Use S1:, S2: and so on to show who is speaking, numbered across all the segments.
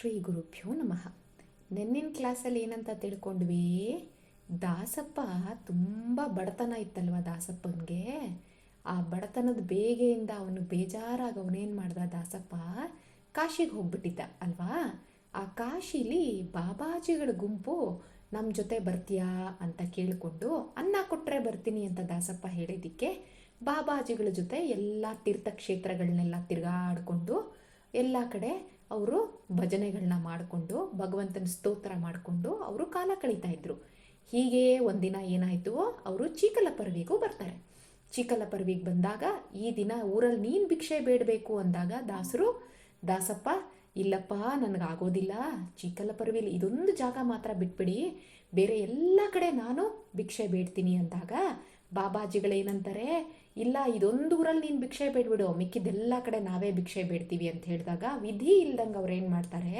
S1: ಶ್ರೀ ಗುರುಭ್ಯೋ ನಮಃ. ನಿನ್ನಿನ ಕ್ಲಾಸಲ್ಲಿ ಏನಂತ ತಿಳ್ಕೊಂಡ್ವಿ? ದಾಸಪ್ಪ ತುಂಬ ಬಡತನ ಇತ್ತಲ್ವ ದಾಸಪ್ಪನಿಗೆ? ಆ ಬಡತನದ ಬೇಗೆಯಿಂದ ಅವನು ಬೇಜಾರಾಗಿ ಅವನೇನು ಮಾಡ್ದ ದಾಸಪ್ಪ? ಕಾಶಿಗೆ ಹೋಗ್ಬಿಟ್ಟಿದ್ದ, ಅಲ್ವಾ? ಆ ಕಾಶಿಲಿ ಬಾಬಾಜಿಗಳ ಗುಂಪು ನಮ್ಮ ಜೊತೆ ಬರ್ತೀಯಾ ಅಂತ ಕೇಳಿಕೊಂಡು ಅನ್ನ ಕೊಟ್ಟರೆ ಬರ್ತೀನಿ ಅಂತ ದಾಸಪ್ಪ ಹೇಳಿದ್ದಕ್ಕೆ ಬಾಬಾಜಿಗಳ ಜೊತೆ ಎಲ್ಲ ತೀರ್ಥಕ್ಷೇತ್ರಗಳನ್ನೆಲ್ಲ ತಿರುಗಾಡಿಕೊಂಡು ಎಲ್ಲ ಕಡೆ ಅವರು ಭಜನೆಗಳನ್ನ ಮಾಡಿಕೊಂಡು, ಭಗವಂತನ ಸ್ತೋತ್ರ ಮಾಡಿಕೊಂಡು ಅವರು ಕಾಲ ಕಳೀತಾ ಇದ್ರು. ಹೀಗೆ ಒಂದಿನ ಏನಾಯಿತು, ಅವರು ಚೀಕಲಪರ್ವಿಗೂ ಬರ್ತಾರೆ. ಚೀಕಲಪರ್ವಿಗೆ ಬಂದಾಗ ಈ ದಿನ ಊರಲ್ಲಿ ನೀನು ಭಿಕ್ಷೆ ಬೇಡಬೇಕು ಅಂದಾಗ ದಾಸರು, ದಾಸಪ್ಪ, ಇಲ್ಲಪ್ಪ, ನನಗಾಗೋದಿಲ್ಲ. ಚೀಕಲಪರ್ವಿಲಿ ಇದೊಂದು ಜಾಗ ಮಾತ್ರ ಬಿಟ್ಬಿಡಿ. ಬೇರೆ ಎಲ್ಲ ಕಡೆ ನಾನು ಭಿಕ್ಷೆ ಬೇಡ್ತೀನಿ ಅಂದಾಗ, ಬಾಬಾಜಿಗಳೇನಂತಾರೆ ಇಲ್ಲ, ಇದೊಂದು ಊರಲ್ಲಿ ನೀನು ಭಿಕ್ಷೆ ಬೇಡ್ಬಿಡು. ಮಿಕ್ಕಿದ್ದೆಲ್ಲ ಕಡೆ ನಾವೇ ಭಿಕ್ಷೆ ಬೇಡ್ತೀವಿ ಅಂತ ಹೇಳಿದಾಗ ವಿಧಿ ಇಲ್ದಂಗೆ ಅವ್ರು ಏನು ಮಾಡ್ತಾರೆ?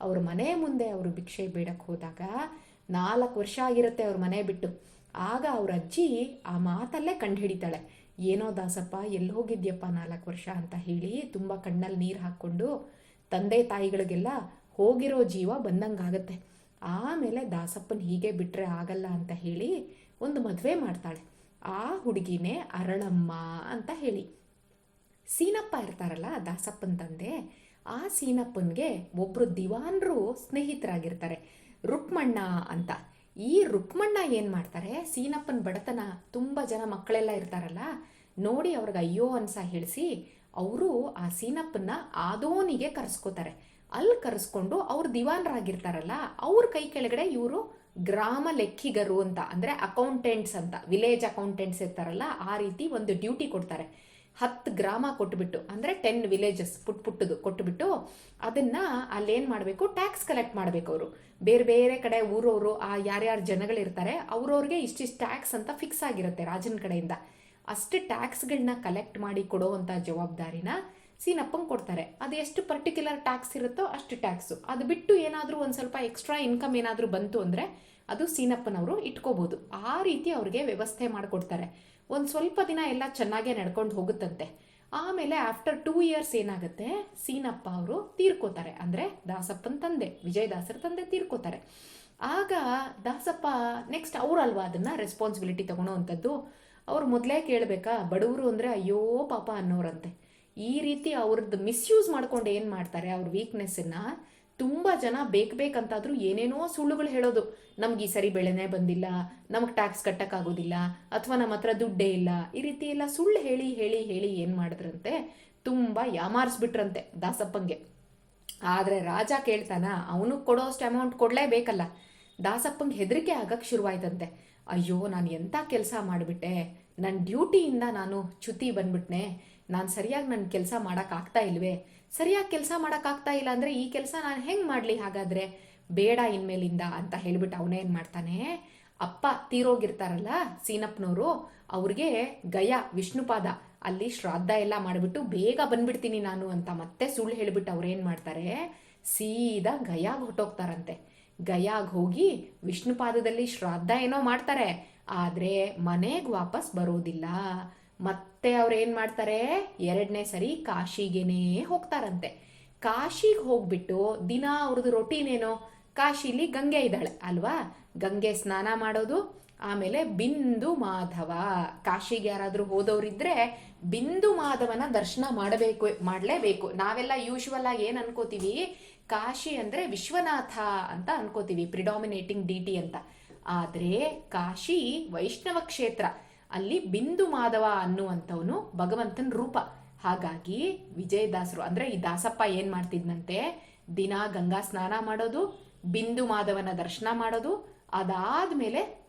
S1: ಅವ್ರ ಮನೆ ಮುಂದೆ ಅವರು ಭಿಕ್ಷೆ ಬೇಡಕ್ಕೆ ಹೋದಾಗ ನಾಲ್ಕು ವರ್ಷ ಆಗಿರುತ್ತೆ ಅವ್ರ ಮನೆ ಬಿಟ್ಟು. ಆಗ ಅವ್ರ ಅಜ್ಜಿ ಆ ಮಾತಲ್ಲೇ ಕಂಡು ಹಿಡಿತಾಳೆ. ಏನೋ ದಾಸಪ್ಪ, ಎಲ್ಲಿ ಹೋಗಿದ್ಯಪ್ಪ ನಾಲ್ಕು ವರ್ಷ? ಅಂತ ಹೇಳಿ ತುಂಬ ಕಣ್ಣಲ್ಲಿ ನೀರು ಹಾಕ್ಕೊಂಡು ತಂದೆ ತಾಯಿಗಳಿಗೆಲ್ಲ ಹೋಗಿರೋ ಜೀವ ಬಂದಂಗಾಗತ್ತೆ. ಆಮೇಲೆ ದಾಸಪ್ಪನ ಹೀಗೆ ಬಿಟ್ಟರೆ ಆಗಲ್ಲ ಅಂತ ಹೇಳಿ ಒಂದು ಮದುವೆ ಮಾಡ್ತಾಳೆ. ಆ ಹುಡುಗಿನೇ ಅರಳಮ್ಮ ಅಂತ ಹೇಳಿ. ಸೀನಪ್ಪ ಇರ್ತಾರಲ್ಲ ದಾಸಪ್ಪನ ತಂದೆ, ಆ ಸೀನಪ್ಪನಿಗೆ ಒಬ್ಬರು ದಿವಾನ್ರು ಸ್ನೇಹಿತರಾಗಿರ್ತಾರೆ. ರುಕ್ಮಣ್ಣ ಅಂತ. ಈ ರುಕ್ಮಣ್ಣ ಏನು ಮಾಡ್ತಾರೆ, ಸೀನಪ್ಪನ ಬಡತನ ತುಂಬ ಜನ ಮಕ್ಕಳೆಲ್ಲ ಇರ್ತಾರಲ್ಲ, ನೋಡಿ ಅವ್ರಿಗೆ ಅಯ್ಯೋ ಅನ್ಸ ಹೇಳಿಸಿ ಅವರು ಆ ಸೀನಪ್ಪನ್ನ ಆದೋನಿಗೆ ಕರೆಸ್ಕೋತಾರೆ. ಅಲ್ಲಿ ಕರೆಸ್ಕೊಂಡು ಅವ್ರು ದಿವಾನ್ರಾಗಿರ್ತಾರಲ್ಲ, ಅವ್ರ ಕೈ ಕೆಳಗಡೆ ಇವರು ಗ್ರಾಮ ಲೆಕ್ಕಿಗರು ಅಂತ, ಅಂದರೆ ಅಕೌಂಟೆಂಟ್ಸ್ ಅಂತ ವಿಲೇಜ್ ಅಕೌಂಟೆಂಟ್ಸ್ ಇರ್ತಾರಲ್ಲ, ಆ ರೀತಿ ಒಂದು ಡ್ಯೂಟಿ ಕೊಡ್ತಾರೆ. ಹತ್ತು ಗ್ರಾಮ ಕೊಟ್ಬಿಟ್ಟು, ಅಂದರೆ ಟೆನ್ ವಿಲೇಜಸ್ ಪುಟ್ ಪುಟ್ಟದು ಕೊಟ್ಬಿಟ್ಟು, ಅದನ್ನು ಅಲ್ಲೇನು ಮಾಡಬೇಕು ಟ್ಯಾಕ್ಸ್ ಕಲೆಕ್ಟ್ ಮಾಡಬೇಕು ಅವರು. ಬೇರೆ ಬೇರೆ ಕಡೆ ಊರವರು, ಆ ಯಾರ್ಯಾರು ಜನಗಳಿರ್ತಾರೆ, ಅವ್ರವ್ರಿಗೆ ಇಷ್ಟಿಷ್ಟು ಟ್ಯಾಕ್ಸ್ ಅಂತ ಫಿಕ್ಸ್ ಆಗಿರುತ್ತೆ ರಾಜನ ಕಡೆಯಿಂದ. ಅಷ್ಟು ಟ್ಯಾಕ್ಸ್ಗಳನ್ನ ಕಲೆಕ್ಟ್ ಮಾಡಿ ಕೊಡೋವಂಥ ಜವಾಬ್ದಾರಿನ ಸೀನಪ್ಪಂಗೆ ಕೊಡ್ತಾರೆ. ಅದು ಎಷ್ಟು ಪರ್ಟಿಕ್ಯುಲರ್ ಟ್ಯಾಕ್ಸ್ ಇರುತ್ತೋ ಅಷ್ಟು ಟ್ಯಾಕ್ಸು ಅದು ಬಿಟ್ಟು ಏನಾದರೂ ಒಂದು ಸ್ವಲ್ಪ ಎಕ್ಸ್ಟ್ರಾ ಇನ್ಕಮ್ ಏನಾದರೂ ಬಂತು ಅಂದರೆ ಅದು ಸೀನಪ್ಪನವರು ಇಟ್ಕೋಬೋದು. ಆ ರೀತಿ ಅವ್ರಿಗೆ ವ್ಯವಸ್ಥೆ ಮಾಡಿಕೊಡ್ತಾರೆ. ಒಂದು ಸ್ವಲ್ಪ ದಿನ ಎಲ್ಲ ಚೆನ್ನಾಗೇ ನಡ್ಕೊಂಡು ಹೋಗುತ್ತಂತೆ. ಆಮೇಲೆ ಆಫ್ಟರ್ ಟೂ ಇಯರ್ಸ್ ಏನಾಗುತ್ತೆ, ಸೀನಪ್ಪ ಅವರು ತೀರ್ಕೋತಾರೆ. ಅಂದರೆ ದಾಸಪ್ಪನ ತಂದೆ, ವಿಜಯದಾಸರ ತಂದೆ ತೀರ್ಕೋತಾರೆ. ಆಗ ದಾಸಪ್ಪ ನೆಕ್ಸ್ಟ್ ಅವರಲ್ವಾ ಅದನ್ನು ರೆಸ್ಪಾನ್ಸಿಬಿಲಿಟಿ ತಗೊಳ್ಳೋವಂಥದ್ದು ಅವ್ರು ಮೊದಲೇ ಕೇಳಬೇಕಾ, ಬಡವರು ಅಂದರೆ ಅಯ್ಯೋ ಪಾಪ ಅನ್ನೋರಂತೆ. ಈ ರೀತಿ ಅವ್ರದ್ದು ಮಿಸ್ಯೂಸ್ ಮಾಡ್ಕೊಂಡು ಏನು ಮಾಡ್ತಾರೆ, ಅವ್ರ ವೀಕ್ನೆಸ್ಸನ್ನು ತುಂಬ ಜನ ಬೇಕು ಏನೇನೋ ಸುಳ್ಳುಗಳು ಹೇಳೋದು. ನಮ್ಗೆ ಈ ಸರಿ ಬೆಳೆನೇ ಬಂದಿಲ್ಲ, ನಮಗೆ ಟ್ಯಾಕ್ಸ್ ಕಟ್ಟಕ್ಕಾಗೋದಿಲ್ಲ, ಅಥವಾ ನಮ್ಮ ಹತ್ರ ದುಡ್ಡೇ ಇಲ್ಲ. ಈ ರೀತಿ ಎಲ್ಲ ಸುಳ್ಳು ಹೇಳಿ ಹೇಳಿ ಹೇಳಿ ಏನು ಮಾಡಿದ್ರಂತೆ, ತುಂಬ ಯಾಮಾರಿಸ್ಬಿಟ್ರಂತೆ ದಾಸಪ್ಪಂಗೆ. ಆದರೆ ರಾಜ ಕೇಳ್ತಾನ, ಅವನು ಕೊಡೋಷ್ಟು ಅಮೌಂಟ್ ಕೊಡಲೇಬೇಕಲ್ಲ. ದಾಸಪ್ಪಂಗೆ ಹೆದರಿಕೆ ಆಗಕ್ಕೆ ಶುರುವಾಯ್ತಂತೆ. ಅಯ್ಯೋ, ನಾನು ಎಂಥ ಕೆಲಸ ಮಾಡಿಬಿಟ್ಟೆ ನನ್ನ ಡ್ಯೂಟಿಯಿಂದ ನಾನು ಚ್ಯುತಿ ಬಂದ್ಬಿಟ್ನೆ ನಾನು ಸರಿಯಾಗಿ ನನ್ನ ಕೆಲಸ ಮಾಡೋಕ್ಕಾಗ್ತಾ ಇಲ್ವೇ? ಸರಿಯಾಗಿ ಕೆಲಸ ಮಾಡೋಕ್ಕಾಗ್ತಾ ಇಲ್ಲ ಅಂದರೆ ಈ ಕೆಲಸ ನಾನು ಹೆಂಗೆ ಮಾಡಲಿ ಹಾಗಾದರೆ? ಬೇಡ ಇನ್ಮೇಲಿಂದ ಅಂತ ಹೇಳಿಬಿಟ್ಟು ಅವನೇನು ಮಾಡ್ತಾನೆ? ಅಪ್ಪ ತೀರೋಗಿರ್ತಾರಲ್ಲ ಸೀನಪ್ಪನವರು, ಅವ್ರಿಗೆ ಗಯ, ವಿಷ್ಣುಪಾದ, ಅಲ್ಲಿ ಶ್ರಾದ್ದ ಎಲ್ಲ ಮಾಡಿಬಿಟ್ಟು ಬೇಗ ಬಂದ್ಬಿಡ್ತೀನಿ ನಾನು ಅಂತ ಮತ್ತೆ ಸುಳ್ಳು ಹೇಳಿಬಿಟ್ಟು ಅವ್ರೇನು ಮಾಡ್ತಾರೆ? ಸೀದಾ ಗಯಾಗ್ ಹೊಟ್ಟೋಗ್ತಾರಂತೆ ಗಯಾಗ್ ಹೋಗಿ ವಿಷ್ಣುಪಾದದಲ್ಲಿ ಶ್ರಾದ್ದ ಏನೋ ಮಾಡ್ತಾರೆ. ಆದರೆ ಮನೆಗೆ ವಾಪಸ್ ಬರೋದಿಲ್ಲ. ಮತ್ತೆ ಅವ್ರು ಏನು ಮಾಡ್ತಾರೆ? ಎರಡನೇ ಸರಿ ಕಾಶಿಗೆನೇ ಹೋಗ್ತಾರಂತೆ. ಕಾಶಿಗೆ ಹೋಗ್ಬಿಟ್ಟು ದಿನ ಅವ್ರದ್ದು ರೊಟೀನ್ ಏನೋ? ಕಾಶಿಲಿ ಗಂಗೆ ಇದ್ದಾಳೆ, ಅಲ್ವಾ? ಗಂಗೆ ಸ್ನಾನ ಮಾಡೋದು, ಆಮೇಲೆ ಬಿಂದು ಮಾಧವ. ಕಾಶಿಗೆ ಯಾರಾದರೂ ಹೋದವರಿದ್ರೆ ಬಿಂದು ಮಾಧವನ ದರ್ಶನ ಮಾಡಬೇಕು, ಮಾಡಲೇಬೇಕು. ನಾವೆಲ್ಲ ಯೂಶುವಲ್ ಆಗಿ ಏನು ಅನ್ಕೋತೀವಿ? ಕಾಶಿ ಅಂದರೆ ವಿಶ್ವನಾಥ ಅಂತ ಅನ್ಕೋತೀವಿ ಪ್ರಿಡಾಮಿನೇಟಿಂಗ್ ಡಿ ಟಿ ಅಂತ. ಆದರೆ ಕಾಶಿ ವೈಷ್ಣವ ಕ್ಷೇತ್ರ. ಅಲ್ಲಿ ಬಿಂದು ಮಾಧವ ಅನ್ನುವಂಥವನು ಭಗವಂತನ ರೂಪ. ಹಾಗಾಗಿ ವಿಜಯದಾಸರು ಅಂದ್ರೆ ಈ ದಾಸಪ್ಪ ಏನು ಮಾಡ್ತಿದ್ನಂತೆ? ದಿನ ಗಂಗಾ ಸ್ನಾನ ಮಾಡೋದು, ಬಿಂದು ಮಾಧವನ ದರ್ಶನ ಮಾಡೋದು, ಅದಾದ್ಮೇಲೆ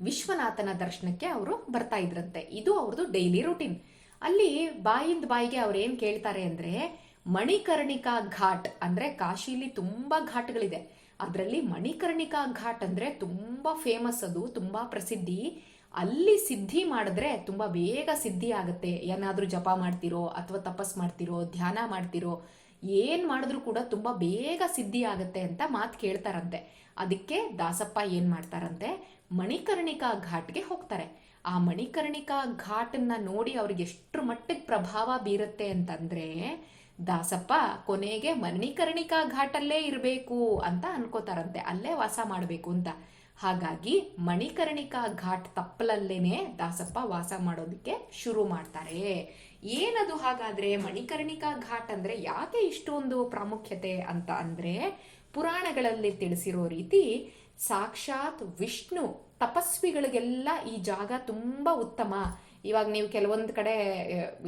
S1: ವಿಶ್ವನಾಥನ ದರ್ಶನಕ್ಕೆ ಅವರು ಬರ್ತಾ ಇದ್ರಂತೆ. ಇದು ಅವ್ರದ್ದು ಡೈಲಿ ರೂಟೀನ್ ಅಲ್ಲಿ ಬಾಯಿಂದ ಬಾಯಿಗೆ ಅವ್ರು ಏನು ಕೇಳ್ತಾರೆ ಅಂದ್ರೆ, ಮಣಿಕರ್ಣಿಕಾ ಘಾಟ್ ಅಂದ್ರೆ ಕಾಶಿಲಿ ತುಂಬಾ ಘಾಟ್ಗಳಿದೆ. ಅದರಲ್ಲಿ ಮಣಿಕರ್ಣಿಕಾ ಘಾಟ್ ಅಂದ್ರೆ ತುಂಬಾ ಫೇಮಸ್ ಅದು, ತುಂಬಾ ಪ್ರಸಿದ್ಧಿ. ಅಲ್ಲಿ ಸಿದ್ಧಿ ಮಾಡಿದ್ರೆ ತುಂಬ ಬೇಗ ಸಿದ್ಧಿ ಆಗುತ್ತೆ. ಏನಾದರೂ ಜಪ ಮಾಡ್ತಿರೋ ಅಥವಾ ತಪಸ್ ಮಾಡ್ತಿರೋ, ಧ್ಯಾನ ಮಾಡ್ತಿರೋ, ಏನು ಮಾಡಿದ್ರು ಕೂಡ ತುಂಬ ಬೇಗ ಸಿದ್ಧಿ ಆಗುತ್ತೆ ಅಂತ ಮಾತು ಕೇಳ್ತಾರಂತೆ. ಅದಕ್ಕೆ ದಾಸಪ್ಪ ಏನು ಮಾಡ್ತಾರಂತೆ? ಮಣಿಕರ್ಣಿಕಾ ಘಾಟ್ಗೆ ಹೋಗ್ತಾರೆ. ಆ ಮಣಿಕರ್ಣಿಕಾ ಘಾಟನ್ನ ನೋಡಿ ಅವ್ರಿಗೆ ಎಷ್ಟು ಮಟ್ಟಿಗೆ ಪ್ರಭಾವ ಬೀರುತ್ತೆ ಅಂತಂದ್ರೆ, ದಾಸಪ್ಪ ಕೊನೆಗೆ ಮಣಿಕರ್ಣಿಕಾ ಘಾಟಲ್ಲೇ ಇರಬೇಕು ಅಂತ ಅನ್ಕೋತಾರಂತೆ. ಅಲ್ಲೇ ವಾಸ ಮಾಡಬೇಕು ಅಂತ. ಹಾಗಾಗಿ ಮಣಿಕರ್ಣಿಕಾ ಘಾಟ್ ತಪ್ಪಲಲ್ಲೇನೆ ದಾಸಪ್ಪ ವಾಸ ಮಾಡೋದಕ್ಕೆ ಶುರು ಮಾಡ್ತಾರೆ. ಏನದು ಹಾಗಾದ್ರೆ ಮಣಿಕರ್ಣಿಕಾ ಘಾಟ್ ಅಂದ್ರೆ ಯಾಕೆ ಇಷ್ಟೊಂದು ಪ್ರಾಮುಖ್ಯತೆ ಅಂತ ಅಂದ್ರೆ ಪುರಾಣಗಳಲ್ಲಿ ತಿಳಿಸಿರೋ ರೀತಿ ಸಾಕ್ಷಾತ್ ವಿಷ್ಣು ತಪಸ್ವಿಗಳಿಗೆಲ್ಲ ಈ ಜಾಗ ತುಂಬಾ ಉತ್ತಮ. ಇವಾಗ ನೀವು ಕೆಲವೊಂದು ಕಡೆ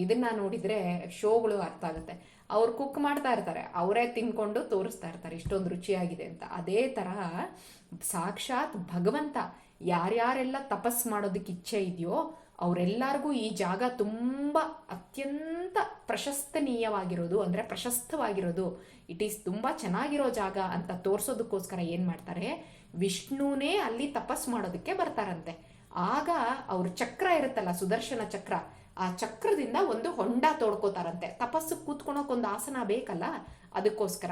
S1: ಇದನ್ನ ನೋಡಿದ್ರೆ ಶೋಗಳು ಅರ್ಥ ಆಗುತ್ತೆ. ಅವ್ರು ಕುಕ್ ಮಾಡ್ತಾ ಇರ್ತಾರೆ, ಅವರೇ ತಿನ್ಕೊಂಡು ತೋರಿಸ್ತಾ ಇರ್ತಾರೆ, ಇಷ್ಟೊಂದು ರುಚಿಯಾಗಿದೆ ಅಂತ. ಅದೇ ತರಹ ಸಾಕ್ಷಾತ್ ಭಗವಂತ ಯಾರ್ಯಾರೆಲ್ಲ ತಪಸ್ ಮಾಡೋದಕ್ಕೆ ಇಚ್ಛೆ ಇದೆಯೋ ಅವರೆಲ್ಲರಿಗೂ ಈ ಜಾಗ ತುಂಬ ಅತ್ಯಂತ ಪ್ರಶಸ್ತನೀಯವಾಗಿರೋದು, ಅಂದರೆ ಪ್ರಶಸ್ತವಾಗಿರೋದು. ಇಟ್ ಈಸ್ ತುಂಬ ಚೆನ್ನಾಗಿರೋ ಜಾಗ ಅಂತ ತೋರಿಸೋದಕ್ಕೋಸ್ಕರ ಏನು ಮಾಡ್ತಾರೆ? ವಿಷ್ಣುನೇ ಅಲ್ಲಿ ತಪಸ್ ಮಾಡೋದಕ್ಕೆ ಬರ್ತಾರಂತೆ. ಆಗ ಅವ್ರ ಚಕ್ರ ಇರುತ್ತಲ್ಲ, ಸುದರ್ಶನ ಚಕ್ರ, ಆ ಚಕ್ರದಿಂದ ಒಂದು ಹೊಂಡ ತೋಡ್ಕೋತಾರಂತೆ. ತಪಸ್ಸು ಕೂತ್ಕೊಳೋಕ್ಕೊಂದು ಆಸನ ಬೇಕಲ್ಲ? ಅದಕ್ಕೋಸ್ಕರ.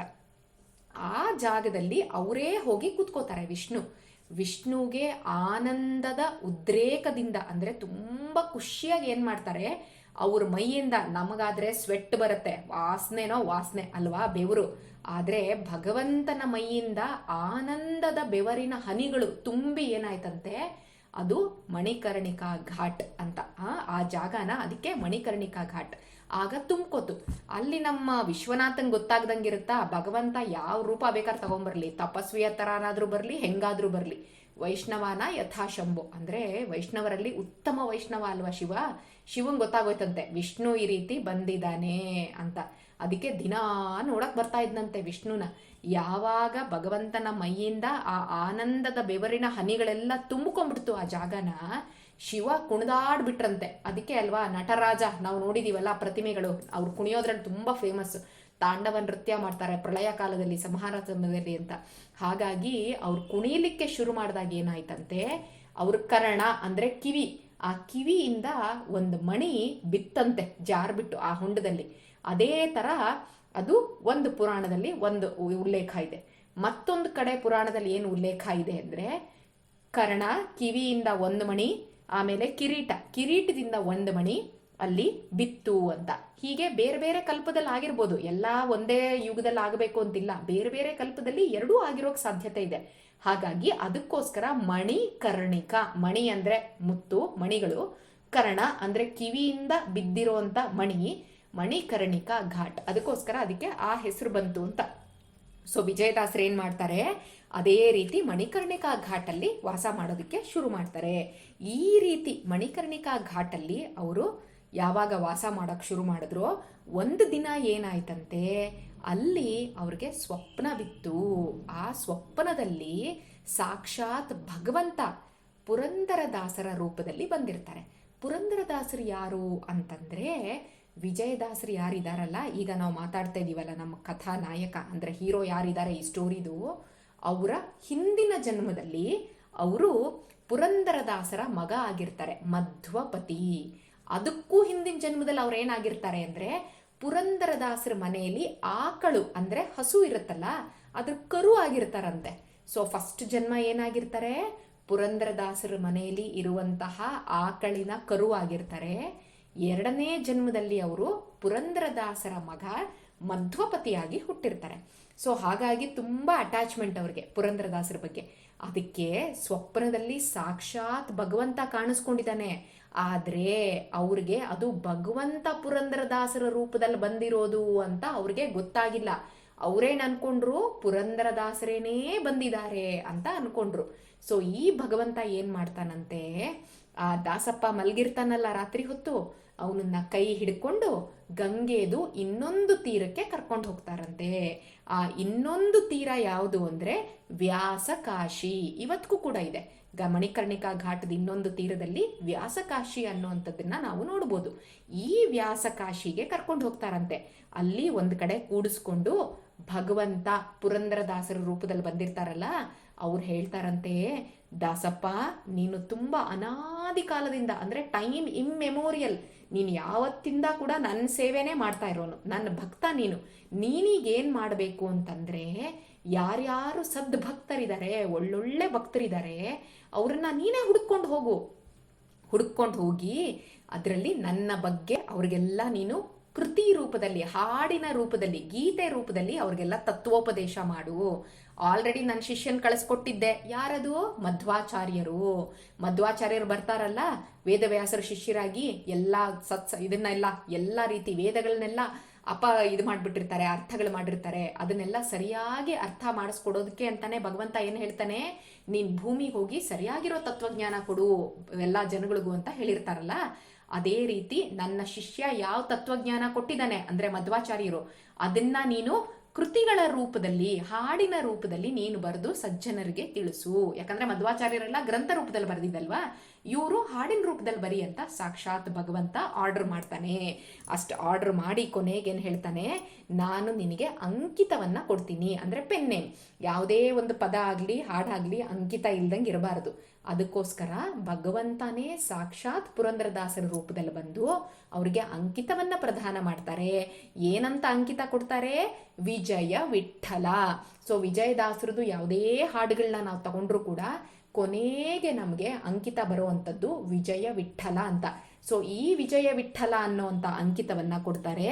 S1: ಆ ಜಾಗದಲ್ಲಿ ಅವರೇ ಹೋಗಿ ಕೂತ್ಕೋತಾರೆ ವಿಷ್ಣು. ವಿಷ್ಣುಗೆ ಆನಂದದ ಉದ್ರೇಕದಿಂದ ಅಂದ್ರೆ ತುಂಬಾ ಖುಷಿಯಾಗಿ ಏನು ಮಾಡ್ತಾರೆ? ಅವ್ರ ಮೈಯಿಂದ ನಮಗಾದ್ರೆ ಸ್ವೆಟ್ ಬರುತ್ತೆ. ವಾಸನೆನೋ ವಾಸನೆ ಅಲ್ವಾ ಬೆವರು. ಆದ್ರೆ ಭಗವಂತನ ಮೈಯಿಂದ ಆನಂದದ ಬೆವರಿನ ಹನಿಗಳು ತುಂಬಿ ಏನಾಯ್ತಂತೆ? ಅದು ಮಣಿಕರ್ಣಿಕಾ ಘಾಟ್ ಅಂತ. ಆ, ಜಾಗನ ಅದಕ್ಕೆ ಮಣಿಕರ್ಣಿಕಾ ಘಾಟ್. ಆಗ ತುಂಬ್ಕೋತು. ಅಲ್ಲಿ ನಮ್ಮ ವಿಶ್ವನಾಥನ್ ಗೊತ್ತಾಗ್ದಂಗಿರುತ್ತಾ ಭಗವಂತ ಯಾವ ರೂಪ ಬೇಕಾದ್ರೆ ತಗೊಂಬರ್ಲಿ ತಪಸ್ವಿಯ ಥರನಾದ್ರೂ ಬರಲಿ ಹೆಂಗಾದ್ರೂ ಬರಲಿ. ವೈಷ್ಣವನ ಯಥಾಶಂಭು. ಅಂದ್ರೆ ವೈಷ್ಣವರಲ್ಲಿ ಉತ್ತಮ ವೈಷ್ಣವ ಅಲ್ವಾ ಶಿವ? ಶಿವನ್ ಗೊತ್ತಾಗೋಯ್ತಂತೆ. ವಿಷ್ಣು ಈ ರೀತಿ ಬಂದಿದ್ದಾನೆ ಅಂತ. ಅದಕ್ಕೆ ದಿನಾ ನೋಡಕ್ಕೆ ಬರ್ತಾ ಇದ್ನಂತೆ ವಿಷ್ಣುನ. ಯಾವಾಗ ಭಗವಂತನ ಮೈಯಿಂದ ಆ ಆನಂದದ ಬೆವರಿನ ಹನಿಗಳೆಲ್ಲ ತುಂಬಿಕೊಂಡ್ಬಿಡ್ತು ಆ ಜಾಗನ, ಶಿವ ಕುಣಿದಾಡ್ಬಿಟ್ರಂತೆ. ಅದಕ್ಕೆ ಅಲ್ವಾ ನಟರಾಜ, ನಾವು ನೋಡಿದೀವಲ್ಲ ಪ್ರತಿಮೆಗಳು, ಅವ್ರು ಕುಣಿಯೋದ್ರಲ್ಲಿ ತುಂಬಾ ಫೇಮಸ್ ತಾಂಡವ ನೃತ್ಯ ಮಾಡ್ತಾರೆ ಪ್ರಳಯ ಕಾಲದಲ್ಲಿ ಸಂಹಾರ ಸಮಯದಲ್ಲಿ ಅಂತ. ಹಾಗಾಗಿ ಅವ್ರು ಕುಣಿಲಿಕ್ಕೆ ಶುರು ಮಾಡಿದಾಗ ಏನಾಯ್ತಂತೆ, ಅವ್ರ ಕರ್ಣ ಅಂದ್ರೆ ಕಿವಿ. ಆ ಕಿವಿಯಿಂದ ಒಂದು ಮಣಿ ಬಿತ್ತಂತೆ ಜಾರ್ಬಿಟ್ಟು ಆ ಹೊಂಡದಲ್ಲಿ. ಅದೇ ತರ ಅದು ಒಂದು ಪುರಾಣದಲ್ಲಿ ಒಂದು ಉಲ್ಲೇಖ ಇದೆ. ಮತ್ತೊಂದು ಕಡೆ ಪುರಾಣದಲ್ಲಿ ಏನು ಉಲ್ಲೇಖ ಇದೆ ಅಂದ್ರೆ, ಕರ್ಣ ಕಿವಿಯಿಂದ ಒಂದು ಮಣಿ, ಆಮೇಲೆ ಕಿರೀಟ. ಕಿರೀಟದಿಂದ ಒಂದು ಮಣಿ, ಅಲ್ಲಿ ಬಿತ್ತು ಅಂತ. ಹೀಗೆ ಬೇರೆ ಬೇರೆ ಕಲ್ಪದಲ್ಲಿ ಆಗಿರ್ಬೋದು. ಎಲ್ಲ ಒಂದೇ ಯುಗದಲ್ಲಿ ಆಗಬೇಕು ಅಂತಿಲ್ಲ. ಬೇರೆ ಬೇರೆ ಕಲ್ಪದಲ್ಲಿ ಎರಡೂ ಆಗಿರೋಕ್ ಸಾಧ್ಯತೆ ಇದೆ. ಹಾಗಾಗಿ ಅದಕ್ಕೋಸ್ಕರ ಮಣಿ ಕರ್ಣಿಕ. ಮಣಿ ಅಂದ್ರೆ ಮುತ್ತು, ಮಣಿಗಳು. ಕರ್ಣ ಅಂದ್ರೆ ಕಿವಿಯಿಂದ ಬಿದ್ದಿರುವಂತ ಮಣಿ. ಮಣಿಕರ್ಣಿಕ ಘಾಟ್. ಅದಕ್ಕೋಸ್ಕರ ಅದಕ್ಕೆ ಆ ಹೆಸರು ಬಂತು ಅಂತ. ಸೊ ವಿಜಯದಾಸರು ಏನ್ ಮಾಡ್ತಾರೆ? ಅದೇ ರೀತಿ ಮಣಿಕರ್ಣಿಕಾ ಘಾಟಲ್ಲಿ ವಾಸ ಮಾಡೋದಕ್ಕೆ ಶುರು ಮಾಡ್ತಾರೆ. ಈ ರೀತಿ ಮಣಿಕರ್ಣಿಕಾ ಘಾಟಲ್ಲಿ ಅವರು ಯಾವಾಗ ವಾಸ ಮಾಡೋಕ್ ಶುರು ಮಾಡಿದ್ರು? ಒಂದು ದಿನ ಏನಾಯ್ತಂತೆ? ಅಲ್ಲಿ ಅವ್ರಿಗೆ ಸ್ವಪ್ನ ಬಿತ್ತು. ಆ ಸ್ವಪ್ನದಲ್ಲಿ ಸಾಕ್ಷಾತ್ ಭಗವಂತ ಪುರಂದರದಾಸರ ರೂಪದಲ್ಲಿ ಬಂದಿರ್ತಾರೆ. ಪುರಂದರದಾಸರು ಯಾರು ಅಂತಂದ್ರೆ ವಿಜಯದಾಸರು ಯಾರಿದಾರಲ್ಲ, ಈಗ ನಾವು ಮಾತಾಡ್ತಾ ಇದೀವಲ್ಲ ನಮ್ಮ ಕಥಾ ನಾಯಕ, ಅಂದ್ರೆ ಹೀರೋ ಯಾರಿದ್ದಾರೆ ಈ ಸ್ಟೋರಿದು, ಅವರ ಹಿಂದಿನ ಜನ್ಮದಲ್ಲಿ ಅವರು ಪುರಂದರದಾಸರ ಮಗ ಆಗಿರ್ತಾರೆ, ಮಧ್ವಪತಿ. ಅದಕ್ಕೂ ಹಿಂದಿನ ಜನ್ಮದಲ್ಲಿ ಅವ್ರು ಏನಾಗಿರ್ತಾರೆ ಅಂದ್ರೆ, ಪುರಂದರದಾಸರ ಮನೆಯಲ್ಲಿ ಆಕಳು, ಅಂದ್ರೆ ಹಸು ಇರುತ್ತಲ್ಲ, ಅದ್ರ ಕರು ಆಗಿರ್ತಾರಂತೆ. ಸೊ ಫಸ್ಟ್ ಜನ್ಮ ಏನಾಗಿರ್ತಾರೆ? ಪುರಂದರದಾಸರ ಮನೆಯಲ್ಲಿ ಇರುವಂತಹ ಆಕಳಿನ ಕರು ಆಗಿರ್ತಾರೆ. ಎರಡನೇ ಜನ್ಮದಲ್ಲಿ ಅವರು ಪುರಂದರದಾಸರ ಮಗ ಮಧ್ವಪತಿಯಾಗಿ ಹುಟ್ಟಿರ್ತಾರೆ. ಸೊ ಹಾಗಾಗಿ ತುಂಬ ಅಟ್ಯಾಚ್ಮೆಂಟ್ ಅವ್ರಿಗೆ ಪುರಂದ್ರದಾಸರ ಬಗ್ಗೆ. ಅದಕ್ಕೆ ಸ್ವಪ್ನದಲ್ಲಿ ಸಾಕ್ಷಾತ್ ಭಗವಂತ ಕಾಣಿಸ್ಕೊಂಡಿದ್ದಾನೆ. ಆದ್ರೆ ಅವ್ರಿಗೆ ಅದು ಭಗವಂತ ಪುರಂದರದಾಸರ ರೂಪದಲ್ಲಿ ಬಂದಿರೋದು ಅಂತ ಅವ್ರಿಗೆ ಗೊತ್ತಾಗಿಲ್ಲ. ಅವರೇನು ಅನ್ಕೊಂಡ್ರು ಪುರಂದರದಾಸರೇನೇ ಬಂದಿದ್ದಾರೆ ಅಂತ ಅನ್ಕೊಂಡ್ರು. ಸೊ ಈ ಭಗವಂತ ಏನು ಮಾಡ್ತಾನಂತೆ? ಆ ದಾಸಪ್ಪ ಮಲಗಿರ್ತಾನಲ್ಲ ರಾತ್ರಿ ಹೊತ್ತು. ಅವನನ್ನ ಕೈ ಹಿಡ್ಕೊಂಡು ಗಂಗೆದು ಇನ್ನೊಂದು ತೀರಕ್ಕೆ ಕರ್ಕೊಂಡು ಹೋಗ್ತಾರಂತೆ. ಆ ಇನ್ನೊಂದು ತೀರ ಯಾವುದು ಅಂದ್ರೆ ವ್ಯಾಸಕಾಶಿ. ಇವತ್ತಿಗೂ ಕೂಡ ಇದೆ. ಗಮನಿಕರ್ಣಿಕಾ ಮಣಿಕರ್ಣಿಕಾ ಘಾಟದ ಇನ್ನೊಂದು ತೀರದಲ್ಲಿ ವ್ಯಾಸಕಾಶಿ ಅನ್ನುವಂಥದ್ದನ್ನ ನಾವು ನೋಡ್ಬೋದು. ಈ ವ್ಯಾಸಕಾಶಿಗೆ ಕರ್ಕೊಂಡು ಹೋಗ್ತಾರಂತೆ. ಅಲ್ಲಿ ಒಂದ್ ಕಡೆ ಕೂಡಿಸ್ಕೊಂಡು ಭಗವಂತ ಪುರಂದರದಾಸರ ರೂಪದಲ್ಲಿ ಬಂದಿರ್ತಾರಲ್ಲ, ಅವ್ರು ಹೇಳ್ತಾರಂತೆ, ದಾಸಪ್ಪ, ನೀನು ತುಂಬಾ ಅನಾದಿ ಕಾಲದಿಂದ ಅಂದ್ರೆ ಟೈಮ್ ಇಮ್ಮೆಮೋರಿಯಲ್ ನೀನು ಯಾವತ್ತಿಂದ ಕೂಡ ನನ್ನ ಸೇವೆನೇ ಮಾಡ್ತಾ ಇರೋನು, ನನ್ನ ಭಕ್ತ ನೀನು. ನೀನೀಗೇನು ಮಾಡಬೇಕು ಅಂತಂದ್ರೆ, ಯಾರ್ಯಾರು ಸದ್ ಭಕ್ತರಿದ್ದಾರೆ ಒಳ್ಳೊಳ್ಳೆ ಭಕ್ತರಿದ್ದಾರೆ ಅವ್ರನ್ನ ನೀನೇ ಹುಡ್ಕೊಂಡು ಹೋಗು. ಹುಡ್ಕೊಂಡು ಹೋಗಿ ಅದರಲ್ಲಿ ನನ್ನ ಬಗ್ಗೆ ಅವ್ರಿಗೆಲ್ಲ ನೀನು ಕೃತಿ ರೂಪದಲ್ಲಿ, ಹಾಡಿನ ರೂಪದಲ್ಲಿ, ಗೀತೆ ರೂಪದಲ್ಲಿ ಅವ್ರಿಗೆಲ್ಲ ತತ್ವೋಪದೇಶ ಮಾಡು. ಆಲ್ರೆಡಿ ನನ್ನ ಶಿಷ್ಯನ್ ಕಳಿಸ್ಕೊಟ್ಟಿದ್ದೆ. ಯಾರದು? ಮಧ್ವಾಚಾರ್ಯರು. ಮಧ್ವಾಚಾರ್ಯರು ಬರ್ತಾರಲ್ಲ, ವೇದವ್ಯಾಸರ ಶಿಷ್ಯರಾಗಿ ಎಲ್ಲ ಸತ್ಸ ಇದನ್ನೆಲ್ಲ ಎಲ್ಲ ರೀತಿ ವೇದಗಳನ್ನೆಲ್ಲ ಅಪ ಇದು ಮಾಡಿಬಿಟ್ಟಿರ್ತಾರೆ, ಅರ್ಥಗಳು ಮಾಡಿರ್ತಾರೆ. ಅದನ್ನೆಲ್ಲ ಸರಿಯಾಗಿ ಅರ್ಥ ಮಾಡಿಸ್ಕೊಡೋದಕ್ಕೆ ಅಂತಾನೆ ಭಗವಂತ ಏನು ಹೇಳ್ತಾನೆ? ನೀನ್ ಭೂಮಿಗೆ ಹೋಗಿ ಸರಿಯಾಗಿರೋ ತತ್ವಜ್ಞಾನ ಕೊಡು, ಎಲ್ಲ ಜನಗಳಿಗೂ ಅಂತ ಹೇಳಿರ್ತಾರಲ್ಲ. ಅದೇ ರೀತಿ ನನ್ನ ಶಿಷ್ಯ ಯಾವ ತತ್ವಜ್ಞಾನ ಕೊಟ್ಟಿದ್ದಾನೆ? ಅಂದ್ರೆ ಮಧ್ವಾಚಾರ್ಯರು. ಅದನ್ನ ನೀನು ಕೃತಿಗಳ ರೂಪದಲ್ಲಿ, ಹಾಡಿನ ರೂಪದಲ್ಲಿ ನೀನು ಬರೆದು ಸಜ್ಜನರಿಗೆ ತಿಳಿಸು. ಯಾಕಂದ್ರೆ ಮಧ್ವಾಚಾರ್ಯರೆಲ್ಲ ಗ್ರಂಥ ರೂಪದಲ್ಲಿ ಬರೆದಿದ್ದಲ್ವಾ? ಇವರು ಹಾಡಿನ ರೂಪದಲ್ಲಿ ಬರಿ ಅಂತ ಸಾಕ್ಷಾತ್ ಭಗವಂತ ಆರ್ಡರ್ ಮಾಡ್ತಾನೆ. ಅಷ್ಟು ಆರ್ಡರ್ ಮಾಡಿ ಕೊನೆಗೆ ಹೇಳ್ತಾನೆ? ನಾನು ನಿನಗೆ ಅಂಕಿತವನ್ನ ಕೊಡ್ತೀನಿ. ಅಂದ್ರೆ ಪೆನ್ನೆ. ಯಾವುದೇ ಒಂದು ಪದ ಆಗಲಿ ಹಾಡಾಗಲಿ ಅಂಕಿತ ಇಲ್ದಂಗೆ ಇರಬಾರದು. ಅದಕ್ಕೋಸ್ಕರ ಭಗವಂತನೇ ಸಾಕ್ಷಾತ್ ಪುರಂದರದಾಸರ ರೂಪದಲ್ಲಿ ಬಂದು ಅವರಿಗೆ ಅಂಕಿತವನ್ನ ಪ್ರದಾನ ಮಾಡ್ತಾರೆ. ಏನಂತ ಅಂಕಿತ ಕೊಡ್ತಾರೆ? ವಿಜಯ ವಿಠಲ ಸೊ ವಿಜಯದಾಸರದು ಯಾವುದೇ ಹಾಡುಗಳನ್ನ ನಾವು ತಗೊಂಡ್ರು ಕೂಡ ಕೊನೆಗೆ ನಮಗೆ ಅಂಕಿತ ಬರುವಂಥದ್ದು ವಿಜಯ ವಿಠಲ ಅಂತ. ಸೊ ಈ ವಿಜಯ ವಿಠಲ ಅನ್ನೋವಂಥ ಅಂಕಿತವನ್ನ ಕೊಡ್ತಾರೆ.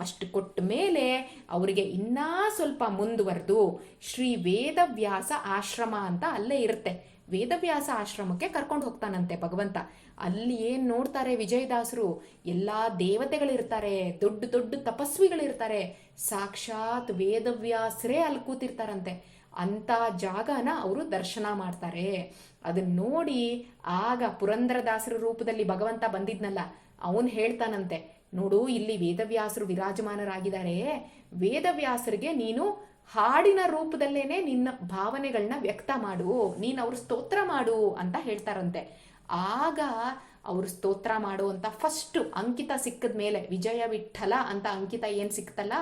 S1: ಅಷ್ಟು ಕೊಟ್ಟ ಮೇಲೆ ಅವರಿಗೆ ಇನ್ನೂ ಸ್ವಲ್ಪ ಮುಂದುವರೆದು ಶ್ರೀ ವೇದವ್ಯಾಸ ಆಶ್ರಮ ಅಂತ ಅಲ್ಲೇ ಇರುತ್ತೆ. ವೇದವ್ಯಾಸ ಆಶ್ರಮಕ್ಕೆ ಕರ್ಕೊಂಡು ಹೋಗ್ತಾನಂತೆ ಭಗವಂತ. ಅಲ್ಲಿ ಏನು ನೋಡ್ತಾರೆ ವಿಜಯದಾಸರು? ಎಲ್ಲಾ ದೇವತೆಗಳಿರ್ತಾರೆ, ದೊಡ್ಡ ದೊಡ್ಡ ತಪಸ್ವಿಗಳಿರ್ತಾರೆ. ಸಾಕ್ಷಾತ್ ವೇದವ್ಯಾಸರೇ ಅಲ್ಲಿ ಕೂತಿರ್ತಾರಂತೆ. ಅಂತ ಜಾಗನ ಅವರು ದರ್ಶನ ಮಾಡ್ತಾರೆ. ಅದನ್ನ ನೋಡಿ ಆಗ ಪುರಂದರದಾಸರ ರೂಪದಲ್ಲಿ ಭಗವಂತ ಬಂದಿದ್ನಲ್ಲ, ಅವನು ಹೇಳ್ತಾನಂತೆ, ನೋಡು, ಇಲ್ಲಿ ವೇದವ್ಯಾಸರು ವಿರಾಜಮಾನರಾಗಿದ್ದಾರೆ. ವೇದವ್ಯಾಸರಿಗೆ ನೀನು ಹಾಡಿನ ರೂಪದಲ್ಲೇನೆ ನಿನ್ನ ಭಾವನೆಗಳನ್ನ ವ್ಯಕ್ತ ಮಾಡು, ನೀನು ಅವ್ರ ಸ್ತೋತ್ರ ಮಾಡು ಅಂತ ಹೇಳ್ತಾರಂತೆ. ಆಗ ಅವರು ಸ್ತೋತ್ರ ಮಾಡು ಅಂತ ಫಸ್ಟ್ ಅಂಕಿತ ಸಿಕ್ಕದ ಮೇಲೆ, ವಿಜಯ ವಿಠಲ ಅಂತ ಅಂಕಿತ ಏನ್ ಸಿಕ್ತಲ್ಲ,